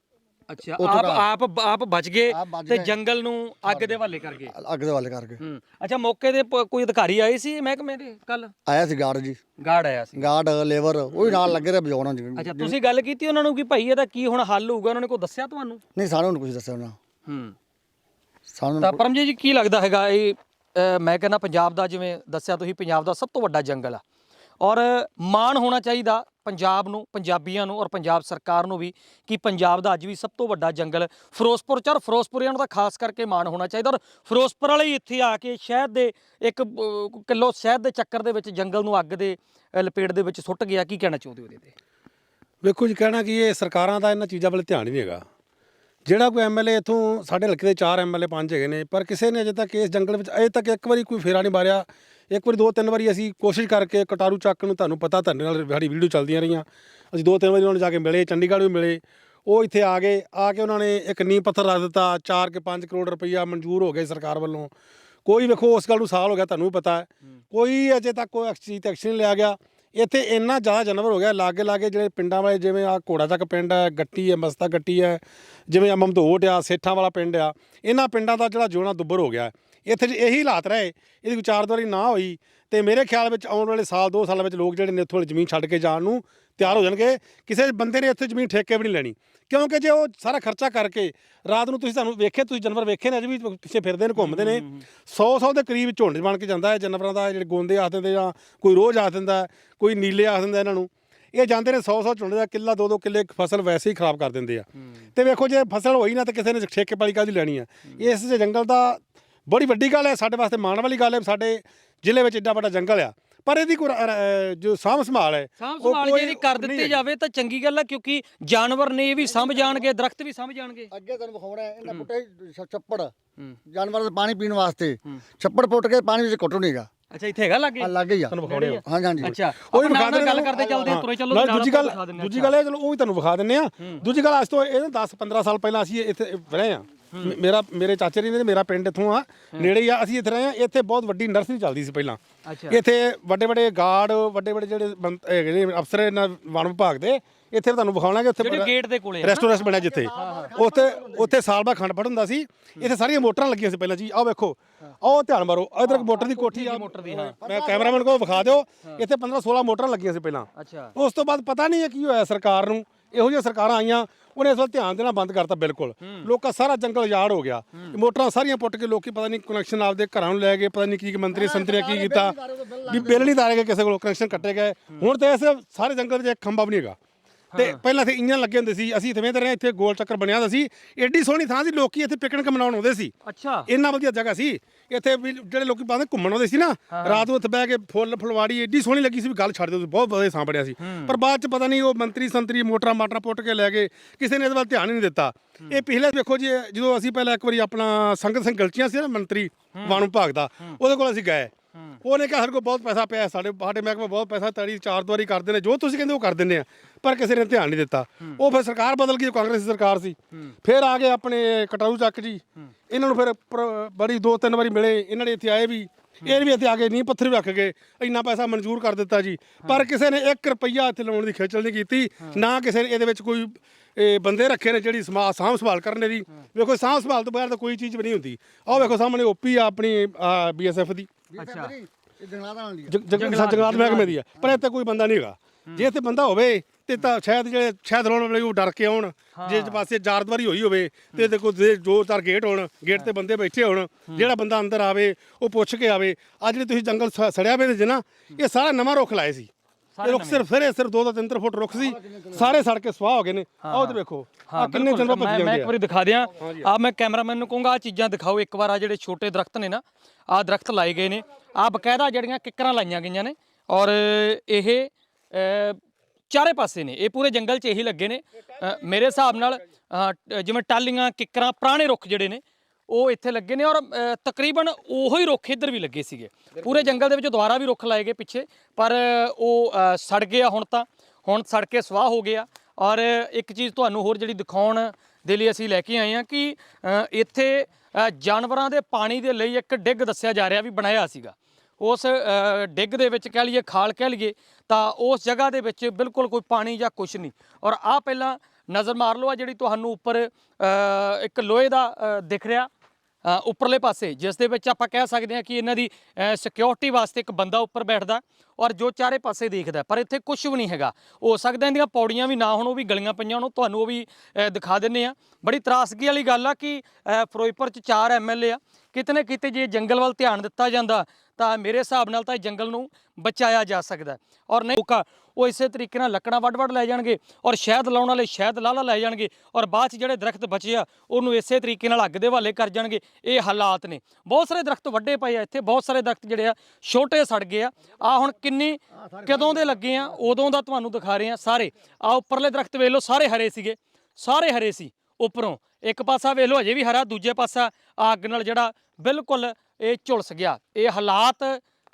ਅੱਛਾ ਆਪ ਆਪ ਆਪ ਬਚ ਗਏ ਆਪ ਬਚ ਤੇ ਗਏ। ਜੰਗਲ ਨੂੰ ਅੱਗ ਦੇ ਹਵਾਲੇ ਕਰ ਗਏ। ਅੱਗ ਦੇ ਵਾਲੇ ਕਰਕੇ ਹੂੰ ਅੱਛਾ ਮੌਕੇ ਤੇ ਪ- ਕੋਈ ਅਧਿਕਾਰੀ ਆਏ ਸੀ ਮਹਿਕਮੇ ਦੇ ਕੱਲ ਆਇਆ ਸੀ ਗਾਰਡ ਜੀ। ਗਾਰਡ ਆਇਆ ਸੀ। ਗਾਰਡ ਲੇਬਰ ਉਹ ਵੀ ਨਾਲ ਲੱਗੇ ਰਹੇ ਬਜਾਉਣਾ ਜੀ ਅੱਛਾ ਤੁਸੀਂ ਗੱਲ ਕੀਤੀ ਉਹਨਾਂ ਨੂੰ ਕਿ ਭਾਈ ਇਹਦਾ ਕੀ ਹੁਣ ਹੱਲ ਹੋਊਗਾ? ਉਹਨਾਂ ਨੇ ਕੋਈ ਦੱਸਿਆ ਤੁਹਾਨੂੰ? ਨਹੀਂ ਸਾਨੂੰ ਨਹੀਂ ਕੁਝ ਦੱਸਿਆ ਉਹਨਾਂ ਹੂੰ। ਸਾਨੂੰ ਤਾਂ ਪਰਮਜੀਤ ਜੀ ਕੀ ਲੱਗਦਾ ਹੈਗਾ ਇਹ ਮੈਂ ਕਹਿੰਦਾ ਪੰਜਾਬ ਦਾ ਜਿਵੇਂ ਦੱਸਿਆ ਤੁਸੀਂ ਪੰਜਾਬ ਦਾ ਸਭ ਤੋਂ ਵੱਡਾ ਜੰਗਲ ਆ। ਔਰ ਮਾਣ ਹੋਣਾ ਚਾਹੀਦਾ ਪੰਜਾਬ ਨੂੰ ਪੰਜਾਬੀਆਂ ਨੂੰ ਔਰ ਪੰਜਾਬ ਸਰਕਾਰ ਨੂੰ ਵੀ ਕਿ ਪੰਜਾਬ ਦਾ ਅੱਜ ਵੀ ਸਭ ਤੋਂ ਵੱਡਾ ਜੰਗਲ ਫਿਰੋਜ਼ਪੁਰ ਚ ਔਰ ਫਿਰੋਜ਼ਪੁਰੀਆਂ ਨੂੰ ਤਾਂ ਖਾਸ ਕਰਕੇ ਮਾਣ ਹੋਣਾ ਚਾਹੀਦਾ ਔਰ ਫਿਰੋਜ਼ਪੁਰ ਵਾਲੇ ਹੀ ਇੱਥੇ ਆ ਕੇ ਸ਼ਹਿਦ ਦੇ ਇੱਕ ਅ, ਕਿਲੋ ਸ਼ਹਿਦ ਦੇ ਚੱਕਰ ਦੇ ਵਿੱਚ ਜੰਗਲ ਨੂੰ ਅੱਗ ਦੇ ਲਪੇਟ ਦੇ ਵਿੱਚ ਸੁੱਟ ਗਿਆ ਕੀ ਕਹਿਣਾ ਚਾਹੁੰਦੇ ਹੋ ਇਹਦੇ ਤੇ? ਵੇਖੋ ਜੀ ਕਹਿਣਾ ਕਿ ਇਹ ਸਰਕਾਰਾਂ ਦਾ ਇਹਨਾਂ ਚੀਜ਼ਾਂ ਵੱਲ ਧਿਆਨ ਹੀ ਨਹੀਂ ਹੈਗਾ। ਜਿਹੜਾ ਕੋਈ ਐਮਐਲਏ ਇਥੋਂ ਸਾਡੇ ਹਲਕੇ ਦੇ ਚਾਰ ਐਮਐਲਏ ਪੰਜ ਹੈਗੇ ਨੇ ਪਰ ਕਿਸੇ ਨੇ ਅਜੇ ਤੱਕ ਇਸ ਜੰਗਲ ਵਿੱਚ ਅਜੇ ਤੱਕ ਇੱਕ ਵਾਰੀ ਕੋਈ ਫੇਰਾ ਨਹੀਂ ਮਾਰਿਆ। ਇੱਕ ਵਾਰੀ ਦੋ ਤਿੰਨ ਵਾਰੀ ਅਸੀਂ ਕੋਸ਼ਿਸ਼ ਕਰਕੇ ਕਟਾਰੂ ਚੱਕ ਨੂੰ ਤੁਹਾਨੂੰ ਪਤਾ ਤੁਹਾਡੇ ਨਾਲ ਸਾਡੀ ਵੀਡੀਓ ਚੱਲਦੀਆਂ ਰਹੀਆਂ। ਅਸੀਂ ਦੋ ਤਿੰਨ ਵਾਰੀ ਉਹਨਾਂ ਨੂੰ ਜਾ ਕੇ ਮਿਲੇ ਚੰਡੀਗੜ੍ਹ ਵੀ ਮਿਲੇ। ਉਹ ਇੱਥੇ ਆ ਗਏ ਆ ਕੇ ਉਹਨਾਂ ਨੇ ਇੱਕ ਨੀਂਹ ਪੱਥਰ ਰੱਖ ਦਿੱਤਾ 4 ਕੇ 5 ਕਰੋੜ ਰੁਪਈਆ ਮਨਜ਼ੂਰ ਹੋ ਗਏ ਸਰਕਾਰ ਵੱਲੋਂ। ਕੋਈ ਵੇਖੋ ਉਸ ਗੱਲ ਨੂੰ ਸਾਲ ਹੋ ਗਿਆ ਤੁਹਾਨੂੰ ਪਤਾ ਹੈ। ਕੋਈ ਅਜੇ ਤੱਕ ਕੋਈ ਐਕਸ- ਚੀਜ਼ ਤੇ ਐਕਸ਼ਨ ਨਹੀਂ ਲਿਆ ਗਿਆ। ਇੱਥੇ ਇੰਨਾ ਜ਼ਿਆਦਾ ਜਾਨਵਰ ਹੋ ਗਿਆ, ਲਾਗੇ ਲਾਗੇ ਜਿਹੜੇ ਪਿੰਡਾਂ ਵਾਲੇ, ਜਿਵੇਂ ਆ ਘੋੜਾ ਤੱਕ ਪਿੰਡ ਹੈ, ਗੱਟੀ ਹੈ, ਮਸਤਾ ਗੱਟੀ ਹੈ, ਜਿਵੇਂ ਆ ਮਮਦੋਟ ਆ, ਸੇਠਾਂ ਵਾਲਾ ਪਿੰਡ ਆ, ਇਹਨਾਂ ਪਿੰਡਾਂ ਦਾ ਜਿਹੜਾ ਜੋਣਾ ਦੁੱਬਰ ਹੋ ਗਿਆ। ਇੱਥੇ ਜੇ ਇਹੀ ਹਾਲਾਤ ਰਹੇ, ਇਹਦੀ ਕੋਈ ਨਾ ਹੋਈ, ਤੇ ਮੇਰੇ ਖਿਆਲ ਵਿੱਚ ਆਉਣ ਵਾਲੇ ਸਾਲ, ਦੋ ਸਾਲਾਂ ਵਿੱਚ ਲੋਕ ਜਿਹੜੇ ਨੇ ਇੱਥੋਂ ਵਾਲੀ ਜ਼ਮੀਨ ਛੱਡ ਕੇ ਜਾਣ ਨੂੰ ਤਿਆਰ ਹੋ ਜਾਣਗੇ। ਕਿਸੇ ਬੰਦੇ ਨੇ ਇੱਥੇ ਜ਼ਮੀਨ ਠੇਕੇ ਵੀ ਨਹੀਂ ਲੈਣੀ। ਕਿਉਂਕਿ ਜੇ ਉਹ ਸਾਰਾ ਖਰਚਾ ਕਰਕੇ ਰਾਤ ਨੂੰ ਤੁਸੀਂ ਤੁਹਾਨੂੰ ਵੇਖੇ ਤੁਸੀਂ ਜਾਨਵਰ ਵੇਖੇ ਨੇ ਅਜੇ ਵੀ ਪਿੱਛੇ ਫਿਰਦੇ ਨੇ ਘੁੰਮਦੇ ਨੇ। 100 100 ਦੇ ਕਰੀਬ ਝੁੰਡ ਬਣ ਕੇ ਜਾਂਦਾ ਹੈ ਜਾਨਵਰਾਂ ਦਾ ਜਿਹੜੇ ਗੋਂਦੇ ਆਖ ਦਿੰਦੇ ਜਾਂ ਕੋਈ ਰੋਜ਼ ਆਖ ਦਿੰਦਾ ਕੋਈ ਨੀਲੇ ਆਖ ਦਿੰਦਾ ਇਹਨਾਂ ਨੂੰ। ਇਹ ਜਾਂਦੇ ਨੇ 100 100 ਝੁੰਡ ਦਾ ਕਿੱਲਾ ਦੋ ਦੋ ਕਿੱਲੇ ਫਸਲ ਵੈਸੇ ਹੀ ਖਰਾਬ ਕਰ ਦਿੰਦੇ ਆ। ਤੇ ਵੇਖੋ ਜੇ ਫਸਲ ਹੋਈ ਨਾ ਤੇ ਕਿਸੇ ਨੇ ਠੇਕੇ ਪਾਲੀ ਕਾਹਦੀ ਲੈਣੀ ਆ। ਇਸ ਜੰਗਲ ਦਾ ਬੜੀ ਵੱਡੀ ਗੱਲ ਹੈ ਸਾਡੇ ਵਾਸਤੇ ਮਾਣ ਵਾਲੀ ਗੱਲ ਹੈ ਸਾਡੇ ਜ਼ਿਲ੍ਹੇ ਵਿੱਚ ਏਡਾ ਵੱਡਾ ਜੰਗਲ ਆ। ਪਰ ਇਹਦੀ ਕੋਈ ਰ- ਰ- ਜੋ ਸਾਂਭ ਸੰਭਾਲ ਹੈ ਸਾਂਭ ਉਹ ਸੰਭਾਲ ਜੇ ਕੋਈ ਇਹਦੀ ਕਰ ਨਹੀਂ ਦਿੱਤੀ ਹੈ। ਜਾਵੇ ਤਾਂ ਚੰਗੀ ਗੱਲ ਹੈ ਕਿਉਂਕਿ ਜਾਨਵਰ ਨੇ ਇਹ ਵੀ ਸਮਝ ਜਾਣਗੇ ਦਰਖਤ ਵੀ ਸਮਝ ਜਾਣਗੇ। ਅੱਗੇ ਤੁਹਾਨੂੰ ਵਿਖਾਉਣਾ ਹੈ, ਇਹਨਾਂ ਪੁੱਟੇ ਛ- ਛੱਪੜ। ਜਾਨਵਰਾਂ ਦੇ ਪਾਣੀ ਪੀਣ ਵਾਸਤੇ। ਛੱਪੜ ਪੁੱਟ ਕੇ ਪਾਣੀ ਵਿੱਚ ਕੁੱਟੂ ਨਹੀਂਗਾ ਅੱਛਾ ਇੱਥੇ ਹੈਗਾ ਲੱਗੇ? ਆ ਲੱਗ ਹੀ ਆ। ਤੁਹਾਨੂੰ ਵਿਖਾਉਣੇ ਆ। ਹਾਂਜੀ ਹਾਂਜੀ। ਅੱਛਾ ਉਹ ਵੀ ਨਾਲ ਵਿਖਾ ਨਾਲ ਗੱਲ ਕਰਦੇ ਚੱਲਦੇ ਹਾਂ ਤੁਰੇ ਚੱਲੋ ਨਾਲ ਦੂਜੀ ਗੱਲ। ਦੂਜੀ ਗੱਲ ਇਹ ਚਲੋ ਉਹ ਵੀ ਤੁਹਾਨੂੰ ਵਿਖਾ ਦਿੰਨੇ ਆ ਦੂਜੀ ਗੱਲ ਅੱਜ ਤੋਂ ਇਹ 10 15 ਸਾਲ ਪਹਿਲਾਂ ਅਸੀਂ ਇੱਥੇ ਰਹੇ ਆ ਮੇਰਾ ਮੇਰੇ ਚਾਚੇ ਜੀ ਨੇ ਮੇਰਾ ਪਿੰਡ ਇੱਥੋਂ ਆ। ਨੇੜੇ ਹੀ ਆ ਅਸੀਂ ਇੱਥੇ ਰਹੇ ਆ ਇੱਥੇ ਬਹੁਤ ਵੱਡੀ ਨਰਸਰੀ ਚੱਲਦੀ ਸੀ ਪਹਿਲਾਂ। ਅੱਛਾ। ਇੱਥੇ ਵੱਡੇ ਵੱਡੇ ਗਾਰਡ ਵੱਡੇ ਵੱਡੇ ਜਿਹੜੇ ਬੰ- ਹੈਗੇ ਨੇ ਅਫਸਰ ਇਹਨਾਂ ਵਣ ਵਿਭਾਗ ਦੇ ਇੱਥੇ ਤੁਹਾਨੂੰ ਵਿਖਾਉਣਾ ਕਿ ਉੱਥੇ ਜਿਹੜੇ ਗੇਟ ਦੇ ਕੋਲੇ ਆ ਰੈਸਟੋਰੈਂਟ ਬਣਿਆ ਜਿੱਥੇ। ਉੱਥੇ ਉੱਥੇ ਸਾਲ ਬਾਅਦ ਖੰਡ ਪੜ ਹੁੰਦਾ ਸੀ। ਇੱਥੇ ਸਾਰੀਆਂ ਮੋਟਰਾਂ ਲੱਗੀਆਂ ਸੀ ਪਹਿਲਾਂ ਜੀ। ਆਹ ਵੇਖੋ ਆਹ ਧਿਆਨ ਮਾਰੋ। ਇਧਰ ਇੱਕ ਮੋਟਰ ਦੀ ਕੋਠੀ ਆ। ਮੋਟਰ ਦੀ ਹਾਂ। ਮੈਂ ਕੈਮਰਾਮੈਨ ਕੋਲ ਵਿਖਾ ਦਿਓ। ਇੱਥੇ 15 16 ਮੋਟਰਾਂ ਲੱਗੀਆਂ ਸੀ ਪਹਿਲਾਂ। ਅੱਛਾ। ਉਸ ਤੋਂ ਬਾਅਦ ਪਤਾ ਨਹੀਂ ਹੈ ਕੀ ਹੋਇਆ ਸਰਕਾਰ ਨੂੰ। ਇਹੋ ਜਿਹੀਆਂ ਸਰਕਾਰਾਂ ਆਈਆਂ ਉਹਨੇ ਇਸ ਵੱਲ ਧਿਆਨ ਦੇਣਾ ਬੰਦ ਕਰਤਾ ਬਿਲਕੁਲ। ਲੋਕਾਂ ਸਾਰਾ ਜੰਗਲ ਉਜਾੜ ਹੋ ਗਿਆ। ਮੋਟਰਾਂ ਸਾਰੀਆਂ ਪੁੱਟ ਕੇ ਲੋਕੀ ਪਤਾ ਨਹੀਂ ਕਨੈਕਸ਼ਨ ਆਪਦੇ ਘਰਾਂ ਨੂੰ ਲੈ ਗਏ ਪਤਾ ਨਹੀਂ ਕੀ ਕੀ ਮੰਤਰੀ ਸੰਤਰੀ ਕੀ ਕੀਤਾ। ਵੀ ਬਿੱਲ ਨਹੀਂ ਤਾਰੇ ਗਏ ਕਿਸੇ ਕੋਲ ਕਨੈਕਸ਼ਨ ਕੱਟੇ ਗਏ। ਹੁਣ ਤੇ ਇਸ ਸਾਰੇ ਜੰਗਲ ਵਿੱਚ ਇੱਕ ਖੰਭਾ ਵੀ ਨਹੀਂ ਹੈਗਾ। ਤੇ ਪਹਿਲਾਂ ਤੇ ਇੰਜਨ ਲੱਗੇ ਹੁੰਦੇ ਸੀ ਅਸੀਂ ਇੱਥੇ ਰਹੇ ਇੱਥੇ ਗੋਲ ਚੱਕਰ ਬਣਿਆ ਹੁੰਦਾ ਸੀ। ਏਡੀ ਸੋਹਣੀ ਥਾਂ ਸੀ ਲੋਕੀ ਇੱਥੇ ਪਿਕਨਿਕ ਮਨਾਉਣ ਆਉਂਦੇ ਸੀ। ਅੱਛਾ। ਇੰਨਾ ਵਧੀਆ ਜਗ੍ਹਾ ਸੀ। ਇੱਥੇ ਵੀ ਜਿਹੜੇ ਲੋਕੀ ਬਾਹਰ ਘੁੰਮਣ ਆਉਂਦੇ ਸੀ ਨਾ ਰਾਤ ਨੂੰ ਉੱਥੇ ਬਹਿ ਕੇ ਫੁੱਲ ਫੁਲਵਾੜੀ ਏਡੀ ਸੋਹਣੀ ਲੱਗੀ ਸੀ ਵੀ ਗੱਲ ਛੱਡ ਦਿਓ ਤੁਸੀਂ, ਬਹੁਤ ਵਧੀਆ ਬਣਿਆ ਸੀ। ਪਰ ਬਾਅਦ ਚ ਪਤਾ ਨਹੀਂ ਉਹ ਮੰਤਰੀ ਸੰਤਰੀ ਮੋਟਰਾਂ ਮਾਟਰਾਂ ਪੁੱਟ ਕੇ ਲੈ ਗਏ ਕਿਸੇ ਨੇ ਇਹਦੇ ਵੱਲ ਧਿਆਨ ਹੀ ਨਹੀਂ ਦਿੱਤਾ। ਇਹ ਪਿਛਲੇ ਵੇਖੋ ਜੀ ਜਦੋਂ ਅਸੀਂ ਪਹਿਲਾਂ ਇੱਕ ਵਾਰੀ ਆਪਣਾ ਸੰਗਤ ਸਿੰਘ ਗਲਚੀਆਂ ਸੀ ਨਾ ਮੰਤਰੀ ਵਣ ਵਿਭਾਗ ਦਾ ਉਹਦੇ ਕੋਲ ਅਸੀਂ ਗਏ। ਉਹਨੇ ਕਿਹਾ ਸਾਡੇ ਕੋਲ ਬਹੁਤ ਪੈਸਾ ਪਿਆ ਹੈ, ਸਾਡੇ ਸਾਡੇ ਮਹਿਕਮੇ ਬਹੁਤ ਪੈਸਾ ਤੜੀ ਚਾਰ ਦੁਆਰੀ ਕਰਦੇ ਨੇ ਜੋ ਤੁਸੀਂ ਕਹਿੰਦੇ ਉਹ ਕਰ ਦਿੰਦੇ ਆ। ਪਰ ਕਿਸੇ ਨੇ ਧਿਆਨ ਨਹੀਂ ਦਿੱਤਾ। ਉਹ ਫਿਰ ਸਰਕਾਰ ਬਦਲ ਗਈ ਕਾਂਗਰਸੀ ਸਰਕਾਰ ਸੀ। ਫਿਰ ਆ ਗਏ ਆਪਣੇ ਕਟਾਰੂ ਚੱਕ ਜੀ। ਇਹਨਾਂ ਨੂੰ ਫਿਰ ਪ੍ਰ- ਬੜੀ ਦੋ ਤਿੰਨ ਵਾਰੀ ਮਿਲੇ ਇਹਨਾਂ ਨੇ ਇੱਥੇ ਆਏ ਵੀ। ਇਹ ਵੀ ਇੱਥੇ ਆ ਕੇ ਨਹੀਂ ਪੱਥਰ ਵੀ ਰੱਖ ਗਏ ਇੰਨਾ ਪੈਸਾ ਮਨਜ਼ੂਰ ਕਰ ਦਿੱਤਾ ਜੀ। ਪਰ ਕਿਸੇ ਨੇ 1 ਰੁਪਈਆ ਇੱਥੇ ਲਾਉਣ ਦੀ ਖੇਚਲ ਨਹੀਂ ਕੀਤੀ ਨਾ ਕਿਸੇ ਨੇ ਇਹਦੇ ਵਿੱਚ ਕੋਈ ਇਹ ਬੰਦੇ ਰੱਖੇ ਨੇ ਜਿਹੜੀ ਸਮਾ ਸਾਂਭ ਸੰਭਾਲ ਕਰਨ ਦੀ ਵੇਖੋ ਸਾਂਭ ਸੰਭਾਲ ਤੋਂ ਬਗੈਰ ਤਾਂ ਕੋਈ ਚੀਜ਼ ਵੀ ਨਹੀਂ ਹੁੰਦੀ। ਆਹ ਵੇਖੋ ਸਾਹਮਣੇ ਓਪੀ ਆ ਆਪਣੀ ਬੀਐਸਐਫ ਦੀ। ਅੱਛਾ। ਇਹ ਜੰਗਲਾਤ ਦੀ ਆ। ਮਹਿਕਮੇ ਦੀ ਹੈ ਪਰ ਇੱਥੇ ਕੋਈ ਬੰਦਾ ਨਹੀਂ ਹੈਗਾ। ਜੇ ਇੱਥੇ ਬੰਦਾ ਹੋਵੇ ਤੇ ਤਾਂ ਸ਼ਾਇਦ ਜਿਹੜੇ ਸ਼ਾਇਦ ਰੋਣ ਵਾਲੇ ਉਹ ਡਰ ਕੇ ਆਉਣ। ਜੇ ਇਸ ਪਾਸੇ ਜਾਰਦਵਾਰੀ ਹੋਈ ਹੋਵੇ ਤੇ ਇਹਦੇ ਕੋਲ ਦੇ ਜੋ ਚਾਰ ਗੇਟ ਹੋਣ ਗੇਟ ਤੇ ਬੰਦੇ ਬੈਠੇ ਹੋਣ ਜਿਹੜਾ ਬੰਦਾ ਅੰਦਰ ਆਵੇ ਉਹ ਪੁੱਛ ਕੇ ਆਵੇ। ਅੱਜ ਜਿਹੜੇ ਤੁਸੀਂ ਜੰਗਲ ਸ- ਸੜਿਆ ਵੇ ਜੇ ਨਾ ਇਹ ਸਾਰਾ ਨਵਾਂ ਰੁੱਖ ਲਾਏ ਸੀ। ਇਹ ਰੁੱਖ ਸਿਰਫ ਸਿਰੇ ਸਿਰਫ 2 ਤੋਂ 3 ਫੁੱਟ ਰੁੱਖ ਸੀ। ਸਾਰੇ ਸੜ ਕੇ ਸਵਾਹ ਹੋ ਗਏ ਨੇ। ਆਹ ਤੇ ਵੇਖੋ ਆ ਕਿੰਨੇ ਬਿਲਕੁਲ। ਜਨਮ ਮੈਂ ਭੱਜ ਮੈਂ ਜਾਂਦੇ ਇੱਕ ਆ। ਵਾਰੀ ਦਿਖਾ ਦਿਆਂ। ਆ ਮੈਂ ਕੈਮਰਾਮੈਨ ਨੂੰ ਕਹੂੰਗਾ ਆ ਚੀਜ਼ਾਂ ਦਿਖਾਓ। ਇੱਕ ਵਾਰ ਆ ਜਿਹੜੇ ਛੋਟੇ ਦਰਖਤ ਨੇ ਨਾ ਆ ਦਰਖਤ ਲਾਏ ਗਏ ਨੇ। ਆ ਬਕਾਇਦਾ ਜਿਹੜੀਆਂ ਕਿੱਕਰਾਂ ਲਾਈਆਂ ਗਈਆਂ ਨੇ। ਔਰ ਇਹ ਚਾਰੇ ਪਾਸੇ ਨੇ। ਇਹ ਪੂਰੇ ਜੰਗਲ 'ਚ ਇਹੀ ਲੱਗੇ ਨੇ। ਮੇਰੇ ਹਿਸਾਬ ਨਾਲ ਜਿਵੇਂ ਟਾਲੀਆਂ, ਕਿੱਕਰਾਂ, ਪੁਰਾਣੇ ਰੁੱਖ ਜਿਹੜੇ ਨੇ, ਉਹ ਇੱਥੇ ਲੱਗੇ ਨੇ ਔਰ ਤਕਰੀਬਨ ਉਹੋ ਹੀ ਰੁੱਖ ਇੱਧਰ ਵੀ ਲੱਗੇ ਸੀਗੇ। ਪੂਰੇ ਜੰਗਲ ਦੇ ਵਿੱਚ ਦੁਬਾਰਾ ਵੀ ਰੁੱਖ ਲਾਏ ਗਏ ਪਿੱਛੇ, ਪਰ ਉਹ ਸੜ ਗਏ ਆ ਹੁਣ ਤਾਂ। ਹੁਣ ਸੜ ਕੇ ਸਵਾਹ ਹੋ ਗਿਆ। ਔਰ ਇੱਕ ਚੀਜ਼ ਤੁਹਾਨੂੰ ਹੋਰ ਜਿਹੜੀ ਦਿਖਾਉਣ ਦੇ ਲਈ ਅਸੀਂ ਲੈ ਕੇ ਆਏ ਹਾਂ ਕਿ ਇੱਥੇ ਜਾਨਵਰਾਂ ਦੇ ਪਾਣੀ ਦੇ ਲਈ ਇੱਕ ਡਿੱਗ ਦੱਸਿਆ ਜਾ ਰਿਹਾ ਵੀ ਬਣਾਇਆ ਸੀਗਾ। ਉਸ ਡਿੱਗ ਦੇ ਵਿੱਚ ਕਹਿ ਲਈਏ, ਖਾਲ ਕਹਿ ਲਈਏ, ਤਾਂ ਉਸ ਜਗ੍ਹਾ ਦੇ ਵਿੱਚ ਬਿਲਕੁਲ ਕੋਈ ਪਾਣੀ ਜਾਂ ਕੁਝ ਨਹੀਂ। ਔਰ ਆ ਪਹਿਲਾਂ ਨਜ਼ਰ ਮਾਰ ਲਓ ਆ ਜਿਹੜੀ ਤੁਹਾਨੂੰ ਉੱਪਰ ਇੱਕ ਲੋਹੇ ਦਾ ਦਿਖ ਰਿਹਾ। ਉੱਪਰਲੇ ਪਾਸੇ, ਜਿਸ ਦੇ ਵਿੱਚ ਆਪਾਂ ਕਹਿ ਸਕਦੇ ਹਾਂ ਕਿ ਇਹਨਾਂ ਦੀ ਸਿਕਿਉਰਿਟੀ ਵਾਸਤੇ ਇੱਕ ਬੰਦਾ ਉੱਪਰ ਬੈਠਦਾ ਔਰ ਜੋ ਚਾਰੇ ਪਾਸੇ ਦੇਖਦਾ ਪਰ ਇੱਥੇ ਕੁਝ ਵੀ ਨਹੀਂ ਹੈਗਾ। ਹੋ ਸਕਦਾ ਇਹਦੀਆਂ ਪੌੜੀਆਂ ਵੀ ਨਾ ਹੋਣ, ਉਹ ਵੀ ਗਲੀਆਂ ਪਈਆਂ ਹੋਣ, ਤੁਹਾਨੂੰ ਉਹ ਵੀ ਦਿਖਾ ਦਿੰਨੇ ਆ ਬੜੀ ਤਰਾਸਗੀ ਵਾਲੀ ਗੱਲ ਆ ਕਿ ਫਿਰੋਜ਼ਪੁਰ ਚ ਚਾਰ ਐਮਐਲਏ ਆ, ਕਿਤੇ ਨਾ ਕਿਤੇ ਜੇ ਜੰਗਲ ਵੱਲ ਧਿਆਨ ਦਿੱਤਾ ਜਾਂਦਾ ਤਾਂ ਮੇਰੇ ਹਿਸਾਬ ਨਾਲ ਤਾਂ ਇਹ ਜੰਗਲ ਨੂੰ ਬਚਾਇਆ ਜਾ ਸਕਦਾ ਔਰ ਨਹੀਂ, ਲੋਕਾਂ ਉਹ ਇਸੇ ਤਰੀਕੇ ਨਾਲ ਲੱਕੜਾਂ ਵੱਢ-ਵੱਢ ਲੈ ਜਾਣਗੇ ਔਰ ਸ਼ਹਿਦ ਲਾਉਣ ਵਾਲੇ ਸ਼ਹਿਦ ਲਾਲਾ ਲੈ ਜਾਣਗੇ ਔਰ ਬਾਅਦ ਚ ਜਿਹੜੇ ਦਰਖਤ ਬਚੇ ਆ, ਉਹਨੂੰ ਇਸੇ ਤਰੀਕੇ ਨਾਲ ਅੱਗ ਦੇ ਹਵਾਲੇ ਕਰ ਜਾਣਗੇ। ਇਹ ਹਾਲਾਤ ਨੇ। ਬਹੁਤ ਸਾਰੇ ਦਰਖਤ ਵੱਡੇ ਪਏ ਆ ਇੱਥੇ, ਬਹੁਤ ਸਾਰੇ ਦਰਖਤ ਜਿਹੜੇ ਆ ਛੋਟੇ ਸੜ ਗਏ ਆ। ਆ ਹੁਣ ਕਿੰਨੀ, ਕਦੋਂ ਦੇ ਲੱਗੇ ਆ, ਉਦੋਂ ਦਾ ਤੁਹਾਨੂੰ ਦਿਖਾ ਰਹੇ ਆ ਸਾਰੇ। ਆ ਉੱਪਰਲੇ ਦਰਖਤ ਵੇਖ ਲਓ, ਸਾਰੇ ਹਰੇ ਸੀਗੇ, ਸਾਰੇ ਹਰੇ ਸੀ ਉੱਪਰੋਂ। ਇੱਕ ਪਾਸਾ ਵੇਖ ਲਓ ਅਜੇ ਵੀ ਹਰਾ, ਦੂਜੇ ਪਾਸਾ ਅੱਗ ਨਾਲ ਜਿਹੜਾ ਬਿਲਕੁਲ ਇਹ ਝੁਲਸ ਗਿਆ। ਇਹ ਹਾਲਾਤ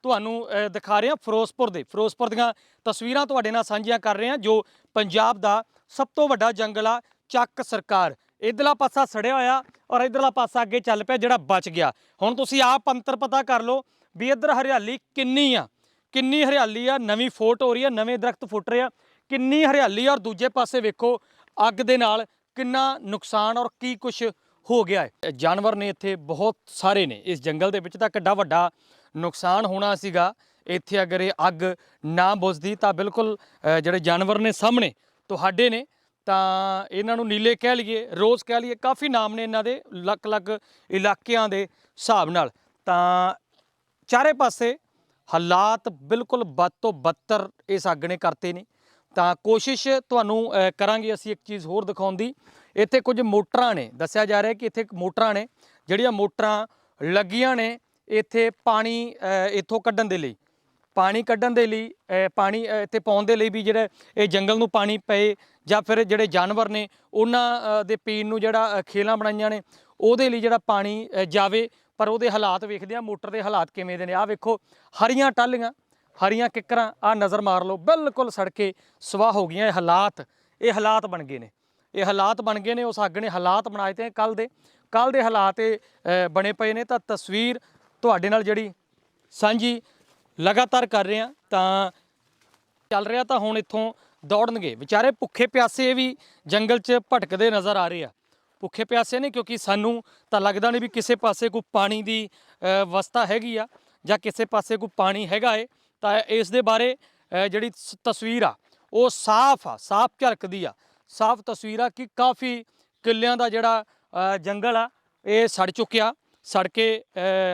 ਤੁਹਾਨੂੰ ਦਿਖਾ ਰਹੇ ਹਾਂ ਫਿਰੋਜ਼ਪੁਰ ਦੇ। ਫਿਰੋਜ਼ਪੁਰ ਦੀਆਂ ਤਸਵੀਰਾਂ ਤੁਹਾਡੇ ਨਾਲ ਸਾਂਝੀਆਂ ਕਰ ਰਹੇ ਹਾਂ, ਜੋ ਪੰਜਾਬ ਦਾ ਸਭ ਤੋਂ ਵੱਡਾ ਜੰਗਲ ਆ ਚੱਕ ਸਰਕਾਰ। ਇਧਰਲਾ ਪਾਸਾ ਸੜਿਆ ਹੋਇਆ ਔਰ ਇਧਰਲਾ ਪਾਸਾ ਅੱਗੇ ਚੱਲ ਪਿਆ, ਜਿਹੜਾ ਬਚ ਗਿਆ। ਹੁਣ ਤੁਸੀਂ ਆਪ ਅੰਤਰ ਪਤਾ ਕਰ ਲਓ ਵੀ ਇੱਧਰ ਹਰਿਆਲੀ ਕਿੰਨੀ ਆ। ਕਿੰਨੀ ਹਰਿਆਲੀ ਆ, ਨਵੀਂ ਫੋਟ ਹੋ ਰਹੀ ਆ, ਨਵੇਂ ਦਰਖਤ ਫੁੱਟ ਰਹੇ ਆ। ਕਿੰਨੀ ਹਰਿਆਲੀ ਆ ਔਰ ਦੂਜੇ ਪਾਸੇ ਵੇਖੋ, ਅੱਗ ਦੇ ਨਾਲ ਕਿੰਨਾ ਨੁਕਸਾਨ ਔਰ ਕੀ ਕੁਝ ਹੋ ਗਿਆ ਹੈ। ਜਾਨਵਰ ਨੇ ਇੱਥੇ ਬਹੁਤ ਸਾਰੇ ਨੇ। ਇਸ ਜੰਗਲ ਦੇ ਵਿੱਚ ਤਾਂ ਕਿੱਡਾ ਵੱਡਾ ਨੁਕਸਾਨ ਹੋਣਾ ਸੀਗਾ। ਇੱਥੇ ਅਗਰ ਇਹ ਅੱਗ ਨਾ ਬੁਝਦੀ ਤਾਂ ਬਿਲਕੁਲ ਜਿਹੜੇ ਜਾਨਵਰ ਨੇ ਸਾਹਮਣੇ, ਤੁਹਾਡੇ ਨੇ, ਤਾਂ ਇਹਨਾਂ ਨੂੰ ਨੀਲੇ ਕਹਿ ਲਈਏ, ਰੋਜ਼ ਕਹਿ ਲਈਏ, ਕਾਫੀ ਨਾਮ ਨੇ ਇਹਨਾਂ ਦੇ ਲੱਕ-ਲੱਕ ਇਲਾਕਿਆਂ ਦੇ ਹਿਸਾਬ ਨਾਲ। ਤਾਂ ਚਾਰੇ ਪਾਸੇ ਹਾਲਾਤ ਬਿਲਕੁਲ ਬਦ ਤੋਂ ਬੱਤਰ ਇਸ ਅੱਗ ਨੇ ਕਰਤੇ ਨੇ। ਤਾਂ ਕੋਸ਼ਿਸ਼ ਤੁਹਾਨੂੰ ਕਰਾਂਗੇ ਅਸੀਂ ਇੱਕ ਚੀਜ਼ ਹੋਰ ਦਿਖਾਉਣ ਦੀ। ਇੱਥੇ ਕੁਝ ਮੋਟਰਾਂ ਨੇ, ਦੱਸਿਆ ਜਾ ਰਿਹਾ ਕਿ ਇੱਥੇ ਮੋਟਰਾਂ ਨੇ, ਜਿਹੜੀਆਂ ਮੋਟਰਾਂ ਲੱਗੀਆਂ ਨੇ ਇੱਥੇ ਪਾਣੀ ਇੱਥੋਂ ਕੱਢਣ ਦੇ ਲਈ। ਪਾਣੀ ਕੱਢਣ ਦੇ ਲਈ ਪਾਣੀ ਇੱਥੇ ਪਾਉਣ ਦੇ ਲਈ ਵੀ ਜਿਹੜੇ ਇਹ ਜੰਗਲ ਨੂੰ ਪਾਣੀ ਪਏ ਜਾਂ ਫਿਰ ਜਿਹੜੇ ਜਾਨਵਰ ਨੇ, ਉਹਨਾਂ ਦੇ ਪੀਣ ਨੂੰ ਜਿਹੜਾ ਖੇਲਾਂ ਬਣਾਈਆਂ ਨੇ, ਉਹਦੇ ਲਈ ਜਿਹੜਾ ਪਾਣੀ ਜਾਵੇ। ਪਰ ਉਹਦੇ ਹਾਲਾਤ ਵੇਖਦੇ ਆ, ਮੋਟਰ ਦੇ ਹਾਲਾਤ ਕਿਵੇਂ ਦੇ ਨੇ। ਆਹ ਵੇਖੋ, ਹਰੀਆਂ ਟਾਲੀਆਂ ਹਰੀਆਂ ਕਿੱਕਰਾਂ ਆ ਨਜ਼ਰ ਮਾਰ ਲਓ, ਬਿਲਕੁਲ ਸੜਕੇ ਸਵਾਹ ਹੋ ਗਈਆਂ। ਇਹ ਹਾਲਾਤ ਇਹ ਹਾਲਾਤ ਬਣ ਗਏ ਨੇ। ਇਹ ਹਾਲਾਤ ਬਣ ਗਏ ਨੇ, ਉਸ ਅੱਗ ਨੇ ਹਾਲਾਤ ਬਣਾਏ ਤੇ ਕੱਲ ਦੇ ਕੱਲ ਦੇ ਹਾਲਾਤ ਇਹ ਬਣੇ ਪਏ ਨੇ। ਤਾਂ ਤਸਵੀਰ ਤੁਹਾਡੇ ਨਾਲ ਜਿਹੜੀ ਸਾਂਝੀ ਲਗਾਤਾਰ ਕਰ ਰਹੇ ਆ ਤਾਂ ਚੱਲ ਰਿਹਾ ਤਾਂ ਹੁਣ ਇੱਥੋਂ ਦੌੜਨਗੇ। ਵਿਚਾਰੇ ਭੁੱਖੇ ਪਿਆਸੇ ਵੀ ਜੰਗਲ 'ਚ ਭਟਕਦੇ ਨਜ਼ਰ ਆ ਰਹੇ ਆ। ਭੁੱਖੇ ਪਿਆਸੇ ਨੇ ਕਿਉਂਕਿ ਸਾਨੂੰ ਤਾਂ ਲੱਗਦਾ ਨਹੀਂ ਵੀ ਕਿਸੇ ਪਾਸੇ ਕੋਈ ਪਾਣੀ ਦੀ ਅ, ਵਸਤਾ ਹੈਗੀ ਆ ਜਾਂ ਕਿਸੇ ਪਾਸੇ ਕੋਈ ਪਾਣੀ ਹੈਗਾ ਏ। ਤਾਂ ਇਸ ਦੇ ਬਾਰੇ ਜਿਹੜੀ ਸ- ਤਸਵੀਰ ਆ ਉਹ ਸਾਫ਼ ਆ ਸਾਫ਼ ਝਲਕਦੀ ਆ। ਸਾਫ਼ ਤਸਵੀਰ ਆ ਕਿ ਕਾਫੀ ਕਿੱਲਿਆਂ ਦਾ ਜਿਹੜਾ ਜੰਗਲ ਆ ਇਹ ਸੜ ਚੁੱਕਿਆ। ਸੜ ਕੇ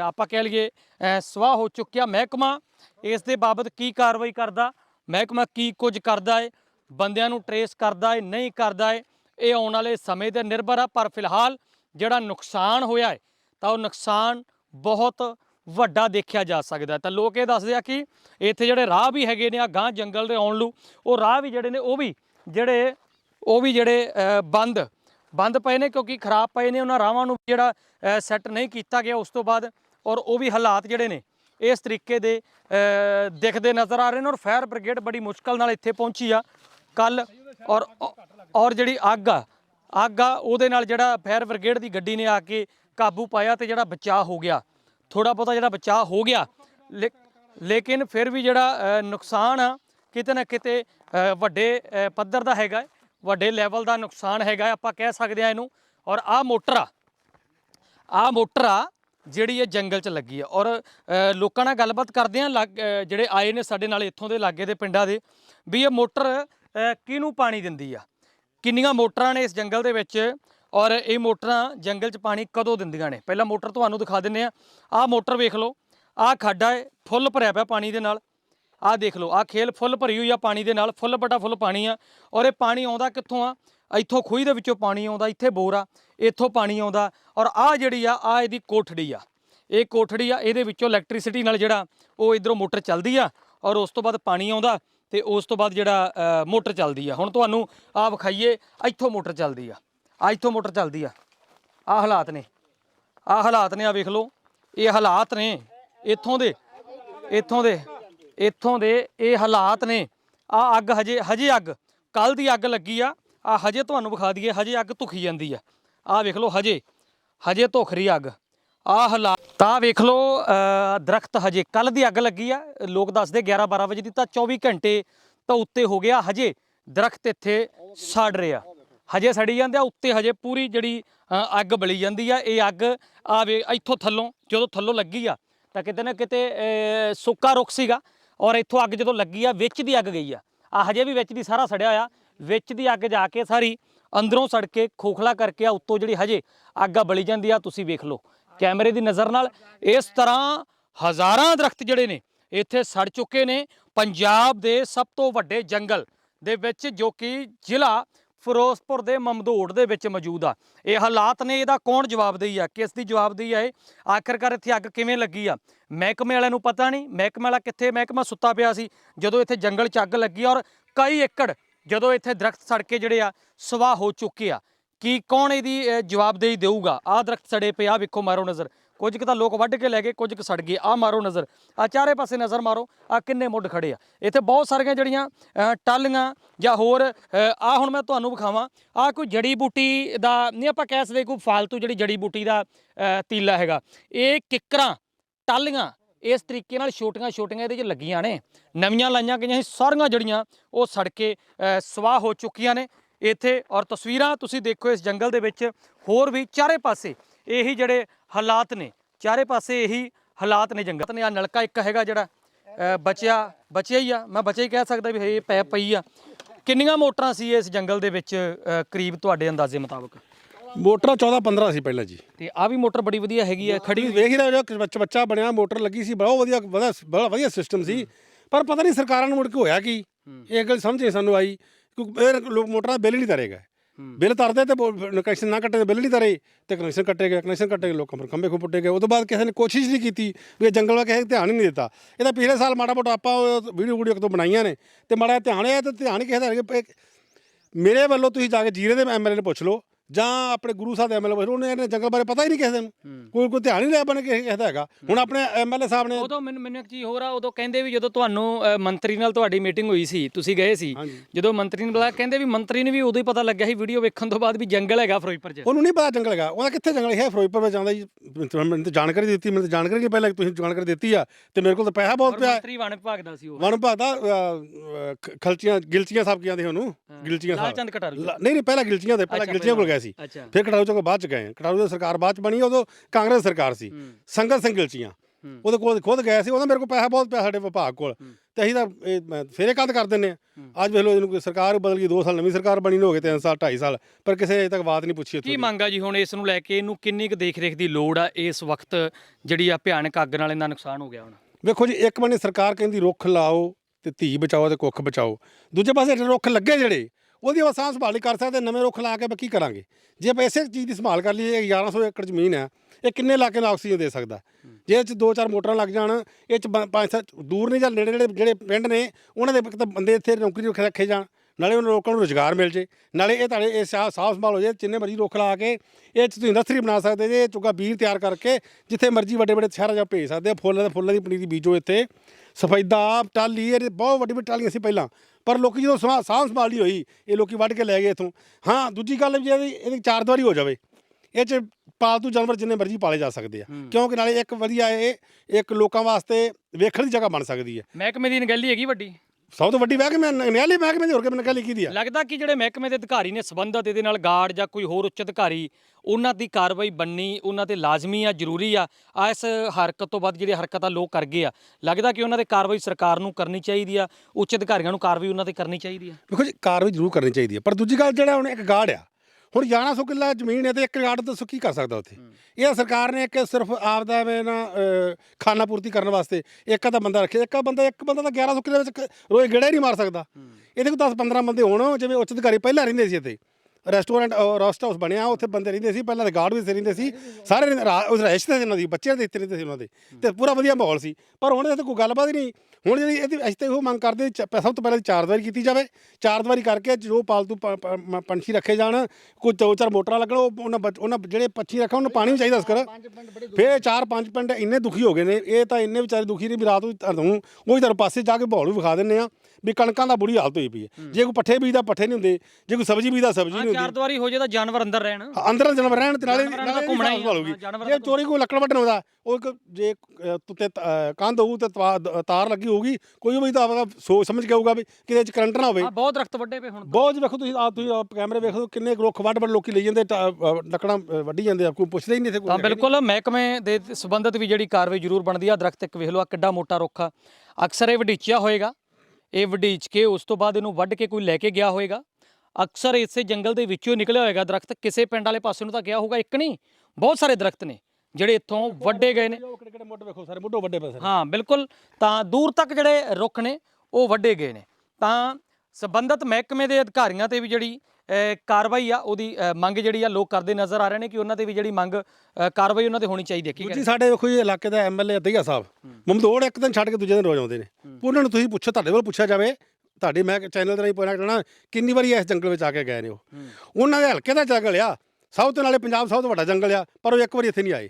ਆਪਾਂ ਕਹਿ ਲਈਏ ਅ, ਸਵਾਹ ਹੋ ਚੁੱਕਿਆ ਮਹਿਕਮਾ। ਇਸ ਦੇ ਬਾਬਤ ਕੀ ਕਾਰਵਾਈ ਕਰਦਾ? ਮਹਿਕਮਾ ਕੀ ਕੁਝ ਕਰਦਾ ਏ? ਬੰਦਿਆਂ ਨੂੰ ਟਰੇਸ ਕਰਦਾ ਏ? ਨਹੀਂ ਕਰਦਾ ਏ? ਇਹ ਆਉਣ ਵਾਲੇ ਸਮੇਂ ਤੇ ਨਿਰਭਰ ਆ ਪਰ ਫਿਲਹਾਲ ਜਿਹੜਾ ਨੁਕਸਾਨ ਹੋਇਆ ਏ ਤਾਂ ਉਹ ਨੁਕਸਾਨ ਬਹੁਤ ਵੱਡਾ ਦੇਖਿਆ ਜਾ ਸਕਦਾ ਤਾਂ ਲੋਕ ਇਹ ਦੱਸਦੇ ਆ ਕਿ ਇੱਥੇ ਜਿਹੜੇ ਰਾਹ ਵੀ ਹੈਗੇ ਨੇ ਆ ਗਾਂ ਜੰਗਲ ਦੇ ਆਉਣ ਨੂੰ ਉਹ ਰਾਹ ਵੀ ਜਿਹੜੇ ਨੇ ਉਹ ਵੀ ਜਿਹੜੇ ਉਹ ਵੀ ਜਿਹੜੇ ਬੰਦ ਬੰਦ ਪਏ ਨੇ ਕਿਉਂਕਿ ਖਰਾਬ ਪਏ ਨੇ, ਉਹਨਾਂ ਰਾਹਾਂ ਨੂੰ ਜਿਹੜਾ ਸੈੱਟ ਨਹੀਂ ਕੀਤਾ ਗਿਆ ਉਸ ਤੋਂ ਬਾਅਦ ਔਰ ਉਹ ਵੀ ਹਾਲਾਤ ਜਿਹੜੇ ਨੇ, ਇਸ ਤਰੀਕੇ ਦੇ ਦਿਖਦੇ ਨਜ਼ਰ ਆ ਰਹੇ ਨੇ ਔਰ ਫਾਇਰ ਬ੍ਰਿਗੇਡ ਬੜੀ ਮੁਸ਼ਕਲ ਨਾਲ ਇੱਥੇ ਪਹੁੰਚੀ ਆ। ਕੱਲ ਔਰ ਔਰ ਜਿਹੜੀ ਅੱਗ ਆ ਅੱਗ ਆ, ਉਹਦੇ ਨਾਲ ਜਿਹੜਾ ਫਾਇਰ ਬ੍ਰਿਗੇਡ ਦੀ ਗੱਡੀ ਨੇ ਆ ਕੇ ਕਾਬੂ ਪਾਇਆ ਤੇ ਜਿਹੜਾ ਬਚਾਅ ਹੋ ਗਿਆ। ਥੋੜਾ ਬਹੁਤਾ ਜਿਹੜਾ ਬਚਾਅ ਹੋ ਗਿਆ, ਲੇ- ਲੇਕਿਨ ਫਿਰ ਵੀ ਜਿਹੜਾ ਨੁਕਸਾਨ ਆ, ਕਿਤੇ ਨਾ ਕਿਤੇ ਵੱਡੇ ਪੱਧਰ ਦਾ ਹੈਗਾ। ਵੱਡੇ ਲੈਵਲ ਦਾ ਨੁਕਸਾਨ ਹੈਗਾ ਆਪਾਂ ਕਹਿ ਸਕਦੇ ਆ ਇਹਨੂੰ। ਔਰ ਆਹ ਮੋਟਰ ਆ ਆ ਮੋਟਰ ਆ ਜਿਹੜੀ ਇਹ ਜੰਗਲ 'ਚ ਲੱਗੀ ਆ। ਔਰ ਲੋਕਾਂ ਨਾਲ ਗੱਲਬਾਤ ਕਰਦੇ ਆ ਜਿਹੜੇ ਆਏ ਨੇ ਸਾਡੇ ਨਾਲ ਇੱਥੋਂ ਦੇ ਲਾਗੇ ਦੇ ਪਿੰਡਾਂ ਦੇ, ਵੀ ਇਹ ਮੋਟਰ ਕਿਹਨੂੰ ਪਾਣੀ ਦਿੰਦੀ ਆ? ਕਿੰਨੀਆਂ ਮੋਟਰਾਂ ਨੇ ਇਸ ਜੰਗਲ ਦੇ ਵਿੱਚ? ਔਰ ਇਹ ਮੋਟਰਾਂ ਜੰਗਲ 'ਚ ਪਾਣੀ ਕਦੋਂ ਦਿੰਦੀਆਂ ਨੇ? ਪਹਿਲਾਂ ਮੋਟਰ ਤੁਹਾਨੂੰ ਦਿਖਾ ਦਿੰਨੇ ਆ ਆਹ ਮੋਟਰ ਵੇਖ ਲਓ, ਆਹ ਖੱਡਾ ਹੈ, ਫੁੱਲ ਭਰਿਆ ਪਿਆ ਪਾਣੀ ਦੇ ਨਾਲ। ਆਹ ਦੇਖ ਲਓ, ਆਹ ਖੇਲ ਫੁੱਲ ਭਰੀ ਹੋਈ ਆ ਪਾਣੀ ਦੇ ਨਾਲ, ਫੁੱਲ ਬਟਾ ਫੁੱਲ ਪਾਣੀ ਆ। ਔਰ ਇਹ ਪਾਣੀ ਆਉਂਦਾ ਕਿੱਥੋਂ ਆ? ਇੱਥੋਂ ਖੂਹੀ ਦੇ ਵਿੱਚੋਂ ਪਾਣੀ ਆਉਂਦਾ, ਇੱਥੇ ਬੋਰ ਆ, ਇੱਥੋਂ ਪਾਣੀ ਆਉਂਦਾ। ਔਰ ਆਹ ਜਿਹੜੀ ਆ ਆ ਇਹਦੀ ਕੋਠੜੀ ਆ। ਇਹ ਕੋਠੜੀ ਆ, ਇਹਦੇ ਵਿੱਚੋਂ ਇਲੈਕਟ੍ਰਿਸਿਟੀ ਨਾਲ ਜਿਹੜਾ ਉਹ ਇਧਰੋਂ ਮੋਟਰ ਚੱਲਦੀ ਆ, ਔਰ ਉਸ ਤੋਂ ਬਾਅਦ ਪਾਣੀ ਆਉਂਦਾ ਤੇ ਉਸ ਤੋਂ ਬਾਅਦ ਜਿਹੜਾ ਮੋਟਰ ਚੱਲਦੀ ਆ। ਹੁਣ ਤੁਹਾਨੂੰ ਆ ਵਿਖਾਈਏ, ਇੱਥੋਂ ਮੋਟਰ ਚੱਲਦੀ ਆ ਆ ਇੱਥੋਂ ਮੋਟਰ ਚੱਲਦੀ ਆ। ਆ ਹਾਲਾਤ ਨੇ ਆ ਹਾਲਾਤ ਨੇ ਆ ਵੇਖ ਲਓ, ਇਹ ਹਾਲਾਤ ਨੇ, ਇੱਥੋਂ ਦੇ ਇੱਥੋਂ ਦੇ। ਇੱਥੋਂ ਦੇ ਇਹ ਹਾਲਾਤ ਨੇ। ਆ ਅੱਗ ਹਜੇ ਹਜੇ ਅੱਗ ਕੱਲ ਦੀ ਅੱਗ ਲੱਗੀ ਆ। ਆ ਹਜੇ ਤੁਹਾਨੂੰ ਵਿਖਾ ਦਈਏ ਹਜੇ ਅੱਗ ਧੁਖੀ ਜਾਂਦੀ ਆ। ਆ ਵੇਖ ਲਓ ਹਜੇ ਹਜੇ ਧੁਖ ਰਹੀ ਅੱਗ। ਆ ਹਾਲਾਤ ਤਾਂ ਵੇਖ ਲਓ ਅ, ਦਰਖਤ ਹਜੇ ਕੱਲ ਦੀ ਅੱਗ ਲੱਗੀ ਆ। ਲੋਕ ਦੱਸਦੇ 11 12 ਵਜੇ ਦੀ ਤਾਂ 24 ਘੰਟੇ ਤਾਂ ਉੱਤੇ ਹੋ ਗਿਆ। ਹਜੇ ਦਰਖਤ ਇੱਥੇ ਸੜ ਰਿਹਾ ਹਜੇ ਸੜੀ ਜਾਂਦੇ ਆ ਉੱਤੇ ਹਜੇ ਪੂਰੀ ਜਿਹੜੀ ਅੱਗ ਬਲੀ ਜਾਂਦੀ ਆ। ਇਹ ਅੱਗ ਆ ਵੇ ਇੱਥੋਂ ਥੱਲੋਂ ਜਦੋਂ ਥੱਲੋਂ ਲੱਗੀ ਆ ਤਾਂ ਕਿਤੇ ਨਾ ਕਿਤੇ ਸੁੱਕਾ ਰੁੱਖ ਸੀਗਾ। ਔਰ ਇੱਥੋਂ ਅੱਗ ਜਦੋਂ ਲੱਗੀ ਆ, ਵਿੱਚ ਦੀ ਅੱਗ ਗਈ ਆ। ਆ ਹਜੇ ਵੀ ਵਿੱਚ ਦੀ ਸਾਰਾ ਸੜਿਆ ਹੋਇਆ। ਵਿੱਚ ਦੀ ਅੱਗ ਜਾ ਕੇ ਸਾਰੀ ਅੰਦਰੋਂ ਸੜ ਕੇ ਖੋਖਲਾ ਕਰਕੇ ਆ, ਉੱਤੋਂ ਜਿਹੜੀ ਹਜੇ ਅੱਗ ਆ ਬਲੀ ਜਾਂਦੀ ਆ, ਤੁਸੀਂ ਵੇਖ ਲਓ। ਕੈਮਰੇ ਦੀ ਨਜ਼ਰ ਨਾਲ ਇਸ ਤਰ੍ਹਾਂ ਹਜ਼ਾਰਾਂ ਦਰਖਤ ਜਿਹੜੇ ਨੇ, ਇੱਥੇ ਸੜ ਚੁੱਕੇ ਨੇ। ਪੰਜਾਬ ਦੇ ਸਭ ਤੋਂ ਵੱਡੇ ਜੰਗਲ ਦੇ ਵਿੱਚ ਜੋ ਕਿ ਜ਼ਿਲ੍ਹਾ ਫਿਰੋਜ਼ਪੁਰ ਦੇ ਮਮਦੋੜ ਦੇ ਵਿੱਚ ਮੌਜੂਦ ਆ। ਇਹ ਹਾਲਾਤ ਨੇ, ਇਹਦਾ ਕੌਣ ਜਵਾਬਦੇਹੀ ਆ? ਕਿਸ ਦੀ ਜਵਾਬਦੇਹੀ ਆ ਇਹ? ਆਖਰਕਾਰ ਇੱਥੇ ਅੱਗ ਕਿਵੇਂ ਲੱਗੀ ਆ? ਮਹਿਕਮੇ ਵਾਲਿਆਂ ਨੂੰ ਪਤਾ ਨਹੀਂ, ਮਹਿਕਮੇ ਵਾਲਾ ਕਿੱਥੇ? ਮਹਿਕਮਾ ਸੁੱਤਾ ਪਿਆ ਸੀ, ਜਦੋਂ ਇੱਥੇ ਜੰਗਲ 'ਚ ਅੱਗ ਲੱਗੀ ਔਰ ਕਈ ਏਕੜ ਜਦੋਂ ਇੱਥੇ ਦਰਖਤ ਸੜ ਕੇ ਜਿਹੜੇ ਆ, ਸਵਾਹ ਹੋ ਚੁੱਕੇ ਆ। ਕੀ ਕੌਣ ਇਹਦੀ ਜਵਾਬਦੇਹੀ ਦੇਊਗਾ? ਆਹ ਦਰਖਤ ਸੜੇ ਪਏ ਆ ਵੇਖੋ ਮਾਰੋ ਨਜ਼ਰ। ਕੁਝ ਕੁ ਤਾਂ ਲੋਕ ਵੱਢ ਕੇ ਲੈ ਗਏ ਕੁਝ ਕੁ ਸੜ ਗਏ। ਆ ਮਾਰੋ ਨਜ਼ਰ। ਆ ਚਾਰੇ ਪਾਸੇ ਨਜ਼ਰ ਮਾਰੋ। ਆ ਕਿੰਨੇ ਮੁੱਢ ਖੜੇ ਆ। ਇੱਥੇ ਬਹੁਤ ਸਾਰੀਆਂ ਜਿਹੜੀਆਂ ਅ, ਟਾਲੀਆਂ ਜਾਂ ਹੋਰ ਆ ਹੁਣ ਮੈਂ ਤੁਹਾਨੂੰ ਵਿਖਾਵਾਂ। ਆ ਕੋਈ ਜੜੀ ਬੂਟੀ ਦਾ ਨਹੀਂ ਆਪਾਂ ਕਹਿ ਸਕਦੇ ਕੋਈ ਫਾਲਤੂ ਜਿਹੜੀ ਜੜੀ ਬੂਟੀ ਦਾ ਤੀਲਾ ਹੈਗਾ। ਇਹ ਕਿੱਕਰਾਂ ਟਾਲੀਆਂ ਇਸ ਤਰੀਕੇ ਨਾਲ ਛੋਟੀਆਂ ਛੋਟੀਆਂ ਇਹਦੇ 'ਚ ਲੱਗੀਆਂ ਨੇ। ਨਵੀਆਂ ਲਾਈਆਂ ਗਈਆਂ ਸੀ ਸਾਰੀਆਂ ਜੜੀਆਂ ਉਹ ਸੜ ਕੇ ਸਵਾਹ ਹੋ ਚੁੱਕੀਆਂ ਨੇ। ਇੱਥੇ ਔਰ ਤਸਵੀਰਾਂ ਤੁਸੀਂ ਦੇਖੋ ਇਸ ਜੰਗਲ ਦੇ ਵਿੱਚ। ਹੋਰ ਵੀ ਚਾਰੇ ਪਾਸੇ ਇਹੀ ਜਿਹੜੇ ਹਾਲਾਤ ਨੇ ਚਾਰੇ ਪਾਸੇ ਇਹੀ ਹਾਲਾਤ ਨੇ ਜੰਗਲ। ਨੇ ਆ ਨਲਕਾ ਇੱਕ ਹੈਗਾ ਜਿਹੜਾ ਬਚਿਆ ਬਚਿਆ ਹੀ ਆ। ਮੈਂ ਬਚਿਆ ਹੀ ਕਹਿ ਸਕਦਾ ਵੀ ਇਹ ਪੈ ਪਈ ਆ। ਕਿੰਨੀਆਂ ਮੋਟਰਾਂ ਸੀ ਇਸ ਜੰਗਲ ਦੇ ਵਿੱਚ ਕਰੀਬ ਤੁਹਾਡੇ ਅੰਦਾਜ਼ੇ ਮੁਤਾਬਕ? ਮੋਟਰਾਂ 14 15 ਸੀ ਪਹਿਲਾਂ ਜੀ। ਤੇ ਆ ਵੀ ਮੋਟਰ ਬੜੀ ਵਧੀਆ ਹੈਗੀ ਆ ਖੜੀ ਵੇਖ ਹੀ ਰਹੇ ਹੋ ਬੱਚਾ ਬਣਿਆ ਮੋਟਰ ਲੱਗੀ ਸੀ ਬਹੁਤ ਵਧੀਆ ਬੜਾ ਬੜਾ ਵਧੀਆ ਸਿਸਟਮ ਸੀ। ਪਰ ਪਤਾ ਨਹੀਂ ਸਰਕਾਰਾਂ ਨੂੰ ਮੁੜ ਕੇ ਹੋਇਆ ਕੀ? ਇਹ ਗੱਲ ਸਮਝ ਸਾਨੂੰ ਆਈ। ਕਿਉਂਕਿ ਲੋਕ ਮੋਟਰਾਂ ਬਿੱਲ ਨਹੀਂ ਤਰੇਗਾ। ਬਿੱਲ ਤਰਦੇ ਤੇ ਕਨੈਕਸ਼ਨ ਨਾ ਕੱਟੇ ਤੇ ਬਿੱਲ ਨਹੀਂ ਤਰੇ ਤੇ ਕਨੈਕਸ਼ਨ ਕੱਟੇ ਗਏ ਕਨੈਕਸ਼ਨ ਕੱਟੇ ਗਏ, ਲੋਕਾਂ ਪਰ ਖੰਭੇ ਖੁ ਪੁੱਟੇ ਗਏ। ਉਹ ਤੋਂ ਬਾਅਦ ਕਿਸੇ ਨੇ ਕੋਸ਼ਿਸ਼ ਨਹੀਂ ਕੀਤੀ ਵੀ ਇਹ ਜੰਗਲ ਵੱਲ ਕਿਸੇ ਨੇ ਧਿਆਨ ਹੀ ਨਹੀਂ ਦਿੱਤਾ। ਇਹਦਾ ਪਿਛਲੇ ਸਾਲ ਮਾੜਾ ਮੋਟਾ ਆਪਾਂ ਵੀਡੀਓ ਵੀਡੀਓ ਇੱਕ ਤੋਂ ਬਣਾਈਆਂ ਨੇ ਤੇ ਮਾੜਾ ਧਿਆਨ ਹੈ ਤੇ ਧਿਆਨ ਹੀ ਕਿਸੇ ਦਾ ਕਿ ਮੇਰੇ ਵੱਲੋਂ ਤੁਸੀਂ ਜਾ ਕੇ ਜੀਰੇ ਦੇ ਐਮਐਲਏ ਨੂੰ ਪੁੱਛ ਲਓ। ਜਾਂ ਆਪਣੇ ਗੁਰੂ ਸਾਹਿਬ ਦੇ ਐਮਐਲਏ ਲਓ ਉਹਨੇ ਇਹਨੇ ਜੰਗਲ ਬਾਰੇ ਪਤਾ ਹੀ ਨਹੀਂ ਕਿਸੇ ਨੂੰ। ਕੋਈ ਕੋਈ ਧਿਆਨ ਹੀ ਨਹੀਂ ਲਿਆ ਬਣ ਕਿਸੇ ਦਾ ਹੈਗਾ। ਹੁਣ ਆਪਣੇ ਐਮਐਲਏ ਸਾਹਿਬ ਨੇ ਉਦੋਂ ਮੈਨੂੰ ਮੈਨੂੰ ਇੱਕ ਚੀਜ਼ ਹੋਰ ਆ ਉਦੋਂ ਕਹਿੰਦੇ ਵੀ ਜਦੋਂ ਤੁਹਾਨੂੰ ਮੰਤਰੀ ਨਾਲ ਤੁਹਾਡੀ ਮੀਟਿੰਗ ਹੋਈ ਸੀ ਤੁਸੀਂ ਗਏ ਸੀ। ਜਦੋਂ ਮੰਤਰੀ ਨੂੰ ਬੁਲਾਇਆ ਕਹਿੰਦੇ ਵੀ ਮੰਤਰੀ ਨੂੰ ਵੀ ਉਦੋਂ ਹੀ ਪਤਾ ਲੱਗਿਆ ਸੀ ਵੀਡੀਓ ਵੇਖਣ ਤੋਂ ਬਾਅਦ ਵੀ ਜੰਗਲ ਹੈਗਾ ਫਿਰੋਜ਼ਪੁਰ 'ਚ। ਉਹਨੂੰ ਨਹੀਂ ਪਤਾ ਜੰਗਲ ਹੈਗਾ। ਉਹਦਾ ਕਿੱਥੇ ਜੰਗਲ ਹੈ? ਫਿਰੋਜ਼ਪੁਰ ਵਿੱਚ ਜਾਂਦਾ ਜੀ। ਮੈਨੂੰ ਤਾਂ ਜਾਣਕਾਰੀ ਦਿੱਤੀ ਮੈਨੂੰ ਤਾਂ ਜਾਣਕਾਰੀ ਪਹਿਲਾਂ ਤੁਸੀਂ ਜਾਣਕਾਰੀ ਦਿੱਤੀ ਆ। ਤੇ ਮੇਰੇ ਕੋਲ ਤਾਂ ਪੈਸਾ ਬਹੁਤ ਪਿਆ। ਮੰਤਰੀ ਵਣ ਵਿਭਾਗ ਦਾ ਸੀ ਉਹ। ਵਨ ਵਿਭਾਗ ਦਾ ਖਲਚੀਆਂ ਗਿਲਚੀਆਂ ਸਾਹਿਬ ਕਹਿੰਦੇ ਉਹਨੂੰ। ਗਿਲਚੀਆਂ ਸਾਹਿਬ ਲਾਲਚੰਦ ਕਟਾਰੂ ਲਾ- ਨਹੀਂ ਨਹੀਂ ਪਹਿਲਾਂ ਗਿਲਚੀਆਂ ਦੇ ਪਹਿਲਾਂ ਗਿਲਚੀਆਂ ਕੋਲ। ਗਏ ਸੀ। ਅੱਛਾ। ਫਿਰ ਕਟਾਰੂ ਚੋਂ ਬਾਅਦ ਚ ਗਏ ਕਟਾਰੂ ਦੀ ਸਰਕਾਰ ਬਾਅਦ ਚ ਬਣੀ ਉਦੋਂ ਕਾਂਗਰਸ ਸਰਕਾਰ ਸੀ। ਹੂੰ। ਸੰਗਤ ਸਿੰਘ ਗਿਲਚੀਆਂ ਹੂੰ। ਉਹਦੇ ਕੋਲ ਖੁਦ ਗਏ ਸੀ ਉਹਦਾ ਮੇਰੇ ਕੋਲ ਪੈਸਾ ਬਹੁਤ ਪਿਆ ਸਾਡੇ ਵਿਭਾਗ ਕੋਲ। ਤੇ ਅਸੀਂ ਤਾਂ ਇਹ ਮੈਂ ਫੇਰੇ ਕੰਦ ਕਰ ਦਿੰਨੇ ਆ ਅੱਜ ਵੇਖ ਲਓ ਇਹਨੂੰ ਕੋਈ ਸਰਕਾਰ ਬਦਲ ਗਈ 2 ਸਾਲ ਨਵੀਂ ਸਰਕਾਰ ਬਣੀ ਨੂੰ ਹੋ ਗਏ 3 ਸਾਲ 2.5 ਸਾਲ। ਪਰ ਕਿਸੇ ਅਜੇ ਤੱਕ ਬਾਤ ਨਹੀਂ ਪੁੱਛੀ ਉੱਥੋਂ ਕੀ ਦੀ। ਮੰਗ ਆ ਜੀ ਹੁਣ ਇਸ ਨੂੰ ਲੈ ਕੇ? ਇਹਨੂੰ ਕਿੰਨੀ ਕੁ ਦੇਖ ਰੇਖ ਦੀ ਲੋੜ ਆ? ਇਸ ਵਕਤ ਜਿਹੜੀ ਆ ਭਿਆਨਕ ਅੱਗ ਨਾਲ ਇਹਦਾ ਨੁਕਸਾਨ ਹੋ ਗਿਆ ਹੁਣ। ਵੇਖੋ ਜੀ ਇੱਕ ਬੰਨੇ ਸਰਕਾਰ ਕਹਿੰਦੀ ਰੁੱਖ ਲਾਓ ਤੇ ਧੀ ਬਚਾਓ ਤੇ ਕੁੱਖ ਬਚਾਓ। ਦੂਜੇ ਪਾਸੇ ਜਿਹੜੇ ਰੁੱਖ ਲੱਗੇ ਜਿਹੜੇ ਉਹਦੀ ਆਪਾਂ ਸਾਂਭ ਸੰਭਾਲ ਨਹੀਂ ਕਰ ਸਕਦੇ ਨਵੇਂ ਰੁੱਖ ਲਾ ਕੇ ਆਪਾਂ ਕੀ ਕਰਾਂਗੇ? ਜੇ ਆਪਾਂ ਇਸੇ ਚੀਜ਼ ਦੀ ਸੰਭਾਲ ਕਰ ਲਈਏ 1100 ਏਕੜ ਜ਼ਮੀਨ ਹੈ ਇਹ ਕਿੰਨੇ ਇਲਾਕੇ ਨੂੰ ਆਕਸੀਜਨ ਦੇ ਸਕਦਾ? ਜੇ ਇਹ ਚ ਦੋ ਚਾਰ ਮੋਟਰਾਂ ਲੱਗ ਜਾਣ ਇਹ ਚ ਪੰਜ ਸੱਤ ਦੂਰ ਨਹੀਂ ਜਾਂ ਨੇੜੇ ਨੇੜੇ ਜਿਹੜੇ ਪਿੰਡ ਨੇ ਉਹਨਾਂ ਦੇ ਇੱਕ ਤਾਂ ਬੰਦੇ ਇੱਥੇ ਨੌਕਰੀ ਰੱਖੇ ਰੱਖੇ ਜਾਣ। ਨਾਲੇ ਉਹਨਾਂ ਲੋਕਾਂ ਨੂੰ ਰੋਜ਼ਗਾਰ ਮਿਲ ਜੇ। ਨਾਲੇ ਇਹ ਤੁਹਾਡੇ ਇਹ ਸਾਫ਼ ਸੰਭਾਲ ਹੋ ਜੇ ਜਿੰਨੇ ਮਰਜ਼ੀ ਰੁੱਖ ਲਾ ਕੇ ਇਹ ਚ ਤੁਸੀਂ ਇੰਡਸਟਰੀ ਬਣਾ ਸਕਦੇ ਜੇ ਚੁੱਕਾ ਬੀਜ ਤਿਆਰ ਕਰਕੇ ਜਿੱਥੇ ਮਰਜ਼ੀ ਵੱਡੇ ਵੱਡੇ ਸ਼ਹਿਰਾਂ 'ਚ ਭੇਜ ਸਕਦੇ ਆ ਫੁੱਲਾਂ ਦੇ ਫੁੱਲਾਂ ਦੀ ਪਨੀਰੀ ਬੀਜੋ ਇੱਥੇ। ਸਫੈਦਾ ਟਾਲੀ ਇਹ ਬਹੁਤ ਵੱਡੀ ਵੱਡੀ ਟਾਲੀਆਂ ਸੀ ਪਹਿਲਾਂ। ਪਰ ਲੋਕੀ ਜਦੋਂ ਸਾਂਭ ਸਾਂਭ ਸੰਭਾਲ ਹੋਈ ਇਹ ਲੋਕੀ ਵੱਢ ਕੇ ਲੈ ਗਏ ਇਥੋਂ। ਹਾਂ ਦੂਜੀ ਗੱਲ ਵੀ ਇਹਦੀ ਇਹਦੀ ਚਾਰ ਦੀਵਾਰੀ ਹੋ ਜਾਵੇ। ਇਹ ਚ ਪਾਲਤੂ ਜਾਨਵਰ ਜਿੰਨੇ ਮਰਜ਼ੀ ਪਾਲੇ ਜਾ ਸਕਦੇ ਆ। ਕਿਉਂਕਿ ਨਾਲੇ ਇੱਕ ਵਧੀਆ ਇਹ ਇੱਕ ਲੋਕਾਂ ਵਾਸਤੇ ਵੇਖਣ ਦੀ ਜਗ੍ਹਾ ਬਣ ਸਕਦੀ ਹੈ। ਮਹਿਕਮੇ ਦੀ ਨਗਲੀ ਹੈਗੀ ਵੱਡੀ। ਸਭ ਤੋਂ ਵੱਡੀ ਮਹਿਕਮੇ ਨਿਆਲੀ ਮਹਿਕਮੇ ਦੀ ਹੋਰ ਕਿ ਨਕਲੀ ਕੀ ਦੀ ਆ? ਲੱਗਦਾ ਕਿ ਜਿਹੜੇ ਮਹਿਕਮੇ ਦੇ ਅਧਿਕਾਰੀ ਨੇ ਸੰਬੰਧਤ ਇਹਦੇ ਨਾਲ ਗਾਰਡ ਜਾਂ ਕੋਈ ਹੋਰ ਉੱਚ ਅਧਿਕਾਰੀ ਉਹਨਾਂ ਦੀ ਕਾਰਵਾਈ ਬੰਨੀ ਉਹਨਾਂ ਤੇ ਲਾਜ਼ਮੀ ਆ ਜ਼ਰੂਰੀ ਆ ਆ ਇਸ ਹਰਕਤ ਤੋਂ ਬਾਅਦ ਜਿਹੜੀ ਹਰਕਤਾਂ ਲੋਕ ਕਰ ਗਏ ਆ ਲੱਗਦਾ ਕਿ ਉਹਨਾਂ ਤੇ ਕਾਰਵਾਈ ਸਰਕਾਰ ਨੂੰ ਕਰਨੀ ਚਾਹੀਦੀ ਆ ਉੱਚ ਅਧਿਕਾਰੀਆਂ ਨੂੰ ਕਾਰਵਾਈ ਉਹਨਾਂ ਤੇ ਕਰਨੀ ਚਾਹੀਦੀ ਆ? ਵੇਖੋ ਜੀ ਕਾਰਵਾਈ ਜ਼ਰੂਰ ਕਰਨੀ ਚਾਹੀਦੀ ਹੈ ਪਰ ਦੂਜੀ ਗੱਲ ਜਿਹੜਾ ਹੁਣ ਇੱਕ ਗਾਰਡ ਆ ਹੁਣ 1100 ਕਿੱਲਾ ਜ਼ਮੀਨ ਹੈ ਤੇ ਇੱਕ ਗਾਰਡ ਦੱਸੋ ਕੀ ਕਰ ਸਕਦਾ ਉੱਥੇ? ਇਹ ਸਰਕਾਰ ਨੇ ਇੱਕ ਸਿਰਫ ਆਪਦਾ ਐਵੇਂ ਨਾ ਅਹ, ਖਾਨਾ ਪੂਰਤੀ ਕਰਨ ਵਾਸਤੇ ਇੱਕ ਦਾ ਬੰਦਾ ਰੱਖਿਆ। ਇੱਕ ਬੰਦਾ ਇੱਕ ਬੰਦਾ ਤਾਂ 1100 ਕਿੱਲੇ ਵਿੱਚ ਰੋਜ਼ ਗੇੜਾ ਹੀ ਨਹੀਂ ਮਾਰ ਸਕਦਾ। ਇਹਦੇ ਕੋਲ 10 15 ਬੰਦੇ ਹੋਣ ਜਿਵੇਂ ਉੱਚ ਅਧਿਕਾਰੀ ਪਹਿਲਾਂ ਰਹਿੰਦੇ ਸੀ ਇੱਥੇ। ਰੈਸਟੋਰੈਂਟ ਰੈਸਟ ਹਾਊਸ ਬਣਿਆ ਉੱਥੇ ਬੰਦੇ ਰਹਿੰਦੇ ਸੀ ਪਹਿਲਾਂ ਤਾਂ ਗਾਰਡ ਵੀ ਰਹਿੰਦੇ ਸੀ। ਸਾਰੇ ਰਾ- ਉਸ ਰਹਿਸ਼ ਤੇ ਉਹਨਾਂ ਦੀ ਬੱਚੇ ਦੇ ਇੱਥੇ ਰਹਿੰਦੇ ਸੀ ਉਹਨਾਂ ਦੇ। ਤੇ ਪੂਰਾ ਵਧੀਆ ਮਾਹੌਲ ਸੀ। ਪਰ ਹੁਣ ਇੱਥੇ ਕੋਈ ਗੱਲਬਾਤ ਹੀ ਨਹੀਂ। ਹੁਣ ਜਿਹੜੀ ਇਹਦੀ ਅਸੀਂ ਤੇ ਉਹ ਮੰਗ ਕਰਦੇ ਚ- ਸਭ ਤੋਂ ਪਹਿਲਾਂ ਚਾਰ ਦੀਵਾਰੀ ਕੀਤੀ ਜਾਵੇ। ਚਾਰ ਦੀਵਾਰੀ ਕਰਕੇ ਜੋ ਪਾਲਤੂ ਪ- ਪ- ਮ- ਪੰਛੀ ਰੱਖੇ ਜਾਣ ਕੋਈ ਦੋ ਚਾਰ ਮੋਟਰਾਂ ਲੱਗਣ ਉਹ ਉਹਨਾਂ ਬੱਚ- ਉਹਨਾਂ ਜਿਹੜੇ ਪੰਛੀ ਰੱਖਣ ਉਹਨਾਂ ਨੂੰ ਪਾਣੀ ਵੀ ਚਾਹੀਦਾ ਇਸ ਕਰ ਫਿਰ ਚਾਰ ਪੰਜ ਪਿੰਡ ਇੰਨੇ ਦੁਖੀ ਹੋ ਗਏ ਨੇ। ਇਹ ਤਾਂ ਇੰਨੇ ਵਿਚਾਰੇ ਦੁਖੀ ਨੇ ਵੀ ਰਾਤ ਨੂੰ ਤੁਹਾਨੂੰ ਉਹ ਤੁਹਾਨੂੰ ਪਾਸੇ ਜਾ ਕੇ ਮਾਹੌਲ ਵੀ ਵਿਖਾ ਦਿੰਨੇ ਆ ਵੀ ਕਣਕਾਂ ਦਾ ਬੁਰੀ ਹਾਲਤ ਹੋਈ ਪਈ ਹੈ। ਜੇ ਕੋਈ ਪੱਠੇ ਬੀਜਦਾ ਪੱਠੇ ਨਹੀਂ ਹੁੰਦੇ ਜੇ ਕੋਈ ਸਬਜ਼ੀ ਬੀਜਦਾ ਸਬਜ਼ੀ ਨਹੀਂ ਚਾਰ ਹੁੰਦੀ ਦੀਵਾਰੀ ਹੋ ਜੇ ਤਾਂ ਜਾਨਵਰ ਅੰਦਰ ਰਹਿਣ। ਅੰਦਰ ਜਾਨਵਰ ਰਹਿਣ ਤੇ ਨਾਲੇ ਘੁੰਮਣਾ ਹੀ ਹੋਊਗੀ। ਜੇ ਚੋਰੀ ਕੋਈ ਲੱਕੜ ਵੱਢਣ ਆਉਂਦਾ ਉਹ ਇੱਕ ਜੇ ਅ, ਉੱਤੇ ਤ- ਅ, ਕੰਧ ਹੋਊ ਤੇ ਤਾਰ ਲੱਗੀ ਹੋਊਗੀ ਕੋਈ ਵੀ ਤਾਂ ਆਪਦਾ ਸੋਚ ਸਮਝ ਕੇ ਆਊਗਾ ਵੀ ਕਿਤੇ ਚ ਕਰੰਟ ਨਾ ਹੋਵੇ। ਬਹੁਤ ਦਰਖਤ ਵੱਡੇ ਪਏ ਹੁਣ ਬਹੁਤ ਵੇਖੋ ਤੁਸੀਂ ਆ ਤੁਸੀਂ ਕੈਮਰੇ ਵੇਖੋ ਕਿੰਨੇ ਰੁੱਖ ਵੱਢ ਵੱਢ ਲੋਕੀ ਲਈ ਜਾਂਦੇ ਲੱਕੜਾਂ ਵੱਢੀ ਜਾਂਦੇ ਆ ਕੋਈ ਪੁੱਛਦਾ ਹੀ ਨਹੀਂ ਇੱਥੇ ਕੋਈ ਤਾਂ। ਬਿਲਕੁਲ ਮਹਿਕਮੇ ਦੇ ਸੰਬੰਧਤ ਵੀ ਜਿਹੜੀ ਕਾਰਵਾਈ ਜ਼ਰੂਰ ਬਣਦੀ ਆ ਦਰਖਤ ਇੱਕ ਵੇਖ ਲਓ ਆ ਕਿੱਡਾ ਮੋਟਾ ਰੁੱਖ ਆ। ਅਕਸਰ ਇਹ ਵਡੀਚਿਆ ਹੋਏਗਾ ਇਹ ਵਡੀਚ ਕੇ ਉਸ ਤੋਂ ਬਾਅਦ ਇਹਨੂੰ ਵੱਢ ਕੇ ਕੋਈ ਲੈ ਕੇ ਗਿਆ ਹੋਏਗਾ। ਅਕਸਰ ਇਸੇ ਜੰਗਲ ਦੇ ਵਿੱਚੋਂ ਨਿਕਲਿਆ ਹੋਏਗਾ ਦਰਖਤ। ਕਿਸੇ ਪਿੰਡ ਵਾਲੇ ਪਾਸੇ ਨੂੰ ਤਾਂ ਗਿਆ ਹੋਊਗਾ ਇੱਕ ਨਹੀਂ ਬਹੁਤ ਸਾਰੇ ਦਰਖਤ ਨੇ ਜਿਹੜੇ ਇੱਥੋਂ ਵੱਡੇ ਗਏ ਨੇ। ਕਿਹੜੇ ਕਿਹੜੇ ਮੋਟੇ ਵੇਖੋ ਸਾਰੇ ਮੁੱਢੋਂ ਵੱਡੇ ਪਏ ਸਾਰੇ। ਹਾਂ ਬਿਲਕੁਲ ਤਾਂ ਦੂਰ ਤੱਕ ਜਿਹੜੇ ਰੁੱਖ ਨੇ ਉਹ ਵੱਡੇ ਗਏ ਨੇ। ਤਾਂ ਸੰਬੰਧਤ ਮਹਿਕਮੇ ਦੇ ਅਧਿਕਾਰੀਆਂ ਤੇ ਵੀ ਜਿਹੜੀ ਕਾਰਵਾਈ ਆ ਉਹਦੀ ਮੰਗ ਜਿਹੜੀ ਆ ਲੋਕ ਕਰਦੇ ਨਜ਼ਰ ਆ ਰਹੇ ਨੇ ਕਿ ਉਹਨਾਂ ਤੇ ਵੀ ਜਿਹੜੀ ਮੰਗ ਕਾਰਵਾਈ ਉਹਨਾਂ ਤੇ ਹੋਣੀ ਚਾਹੀਦੀ ਹੈ। ਕੀ ਦੂਜੀ ਸਾਡੇ ਵੇਖੋ ਜੀ ਇਲਾਕੇ ਦਾ ਐਮਐਲਏ ਦਈਆ ਸਾਹਿਬ ਮਮਦੋੜ ਇੱਕ ਦਿਨ ਛੱਡ ਕੇ ਦੂਜੇ ਦਿਨ ਰੋਜ਼ ਆਉਂਦੇ ਨੇ। ਉਹਨਾਂ ਨੂੰ ਤੁਸੀਂ ਪੁੱਛੋ ਤੁਹਾਡੇ ਵੱਲ ਪੁੱਛਿਆ ਜਾਵੇ ਤੁਹਾਡੇ ਮੈਂ ਚੈਨਲ ਦੇ ਰਾਹੀਂ ਪੁੱਛਣਾ ਚਾਹਣਾ ਕਿੰਨੀ ਵਾਰੀ ਇਸ ਜੰਗਲ ਵਿੱਚ ਆ ਕੇ ਗਏ ਨੇ ਉਹ? ਉਹਨਾਂ ਦੇ ਹਲਕੇ ਦਾ ਜੰਗਲ ਆ ਸਭ ਤੋਂ ਨਾਲੇ ਪੰਜਾਬ ਸਭ ਤੋਂ ਵੱਡਾ ਜੰਗਲ ਆ ਪਰ ਉਹ ਇੱਕ ਵਾਰੀ ਇੱਥੇ ਨਹੀਂ ਆਏ।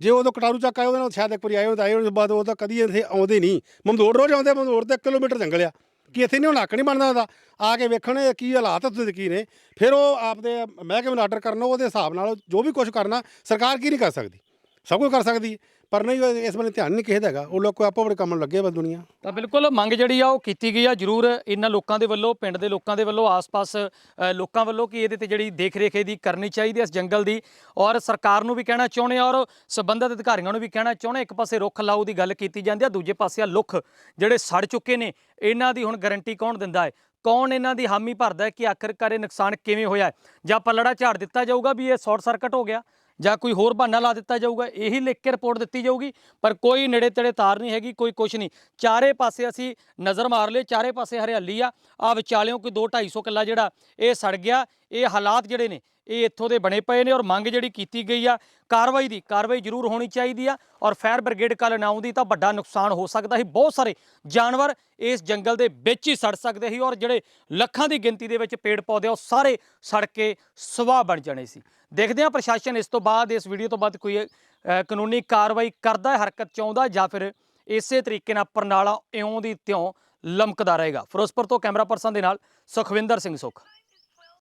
ਜੇ ਉਦੋਂ ਕਟਾਰੂ ਚੱਕ ਆਏ ਉਹਦੇ ਨਾਲ ਸ਼ਾਇਦ ਇੱਕ ਵਾਰੀ ਆਏ ਹੁੰਦੇ ਆਏ ਉਸ ਬਾਅਦ ਉਹ ਤਾਂ ਕਦੀ ਇੱਥੇ ਆਉਂਦੇ ਨਹੀਂ। ਮਮਦੋੜ ਰੋਜ਼ ਆਉਂਦੇ ਮਮਦੋੜ ਤੇ 1 ਕਿਲੋਮੀਟਰ ਜੰਗਲ ਆ। ਕਿ ਇੱਥੇ ਨਹੀਂ ਹੁਣ ਹੱਕ ਨਹੀਂ ਬਣਦਾ ਹੁੰਦਾ ਆ ਕੇ ਵੇਖਣ ਇਹ ਕੀ ਹਾਲਾਤ ਉੱਥੇ ਕੀ ਨੇ ਫਿਰ ਉਹ ਆਪਦੇ ਮਹਿਕਮੇ ਨੂੰ ਆਰਡਰ ਕਰਨਾ ਉਹਦੇ ਹਿਸਾਬ ਨਾਲ ਜੋ ਵੀ ਕੁਝ ਕਰਨਾ ਸਰਕਾਰ ਕੀ ਨਹੀਂ ਕਰ ਸਕਦੀ? ਸਭ ਕੁਝ ਕਰ ਸਕਦੀ। ਹੈ, ਪਰ ਨਹੀਂ ਉਹ ਇਸ ਬਾਰੇ ਧਿਆਨ ਨਹੀਂ ਕਿਸੇ ਦਾ ਹੈਗਾ। ਉਹ ਲੋਕ ਆਪੋ ਆਪਣੇ ਕੰਮ ਨੂੰ ਲੱਗੇ ਬਸ ਦੁਨੀਆ। ਤਾਂ ਬਿਲਕੁਲ ਮੰਗ ਜਿਹੜੀ ਆ ਉਹ ਕੀਤੀ ਗਈ ਆ। ਜਰੂਰ ਇਹਨਾਂ ਲੋਕਾਂ ਦੇ ਵੱਲੋਂ ਪਿੰਡ ਦੇ ਲੋਕਾਂ ਦੇ ਵੱਲੋਂ ਆਸ-ਪਾਸ ਅ, ਲੋਕਾਂ ਵੱਲੋਂ ਕਿ ਇਹਦੇ ਤੇ ਜਿਹੜੀ ਦੇਖ-ਰੇਖ ਇਹਦੀ ਕਰਨੀ ਚਾਹੀਦੀ ਹੈ ਇਸ ਜੰਗਲ ਦੀ। ਔਰ ਸਰਕਾਰ ਨੂੰ ਵੀ ਕਹਿਣਾ ਚਾਹੁੰਦੇ ਆ ਔਰ ਸੰਬੰਧਿਤ ਅਧਿਕਾਰੀਆਂ ਨੂੰ ਵੀ ਕਹਿਣਾ ਚਾਹੁੰਦੇ ਹਾਂ ਇੱਕ ਪਾਸੇ ਰੁੱਖ ਲਾਓ ਦੀ ਗੱਲ ਕੀਤੀ ਜਾਂਦੀ ਆ ਦੂਜੇ ਪਾਸੇ ਆ ਲੁੱਖ ਜਿਹੜੇ ਸੜ ਚੁੱਕੇ ਨੇ ਇਹਨਾਂ ਦੀ ਹੁਣ ਗਾਰੰਟੀ ਕੌਣ ਦਿੰਦਾ ਹੈ? ਕੌਣ ਇਹਨਾਂ ਦੀ ਹਾਮੀ ਭਰਦਾ ਹੈ ਕਿ ਆਖਰਕਾਰ ਇਹ ਨੁਕਸਾਨ ਕਿਵੇਂ ਹੋਇਆ ਹੈ? ਜਾਂ ਪੱਲੜਾ ਝਾੜ ਦਿੱਤਾ ਜਾਊਗਾ ਵੀ ਇਹ ਸ਼ਾਰਟ ਸਰਕਟ ਹੋ ਗਿਆ? ਜਾਂ ਕੋਈ ਹੋਰ ਬਹਾਨਾ ਲਾ ਦਿੱਤਾ ਜਾਊਗਾ, ਇਹੀ ਲਿਖ ਕੇ ਰਿਪੋਰਟ ਦਿੱਤੀ ਜਾਊਗੀ, ਪਰ ਕੋਈ ਨੇੜੇ ਤੇੜੇ ਤਾਰ ਨਹੀਂ ਹੈਗੀ, ਕੋਈ ਕੁਛ ਨਹੀਂ। ਚਾਰੇ ਪਾਸੇ ਅਸੀਂ ਨਜ਼ਰ ਮਾਰ ਲਏ, ਚਾਰੇ ਪਾਸੇ ਹਰਿਆਲੀ ਆ ਆ ਵਿਚਾਲਿਓਂ ਕੋਈ 2 250 ਕਿੱਲਾ ਜਿਹੜਾ ਇਹ ਸੜ ਗਿਆ ਇਹ ਹਾਲਾਤ ਜਿਹੜੇ ਨੇ ਇਹ ਇੱਥੋਂ ਦੇ ਬਣੇ ਪਏ ਨੇ ਔਰ ਮੰਗ ਜਿਹੜੀ ਕੀਤੀ ਗਈ ਆ ਕਾਰਵਾਈ ਦੀ ਕਾਰਵਾਈ ਜ਼ਰੂਰ ਹੋਣੀ ਚਾਹੀਦੀ ਆ ਔਰ ਫਾਇਰ ਬ੍ਰਿਗੇਡ ਕੱਲ ਨਾ ਆਉਂਦੀ ਤਾਂ ਵੱਡਾ ਨੁਕਸਾਨ ਹੋ ਸਕਦਾ ਸੀ। ਬਹੁਤ ਸਾਰੇ ਜਾਨਵਰ ਇਸ ਜੰਗਲ ਦੇ ਵਿੱਚ ਹੀ ਸੜ ਸਕਦੇ ਸੀ ਔਰ ਜਿਹੜੇ ਲੱਖਾਂ ਦੀ ਗਿਣਤੀ ਦੇ ਵਿੱਚ ਪੇੜ ਪੌਦੇ ਆ, ਉਹ ਸਾਰੇ ਸੜ ਕੇ ਸਵਾਹ ਬਣ ਜਾਣੇ ਸੀ। ਦੇਖਦੇ ਹਾਂ ਪ੍ਰਸ਼ਾਸਨ ਇਸ ਤੋਂ ਬਾਅਦ ਇਸ ਵੀਡੀਓ ਤੋਂ ਬਾਅਦ ਕੋਈ ਕਾਨੂੰਨੀ ਕਾਰਵਾਈ ਕਰਦਾ ਹਰਕਤ ਚ ਆਉਂਦਾ ਜਾਂ ਫਿਰ ਇਸੇ ਤਰੀਕੇ ਨਾਲ ਪਰਨਾਲਾ ਇਉਂ ਦੀ ਤਿਉਂ ਲਮਕਦਾ ਰਹੇਗਾ। ਫਿਰੋਜ਼ਪੁਰ ਤੋਂ ਕੈਮਰਾ ਪਰਸਨ ਦੇ ਨਾਲ ਸੁਖਵਿੰਦਰ ਸਿੰਘ ਸੁਖ।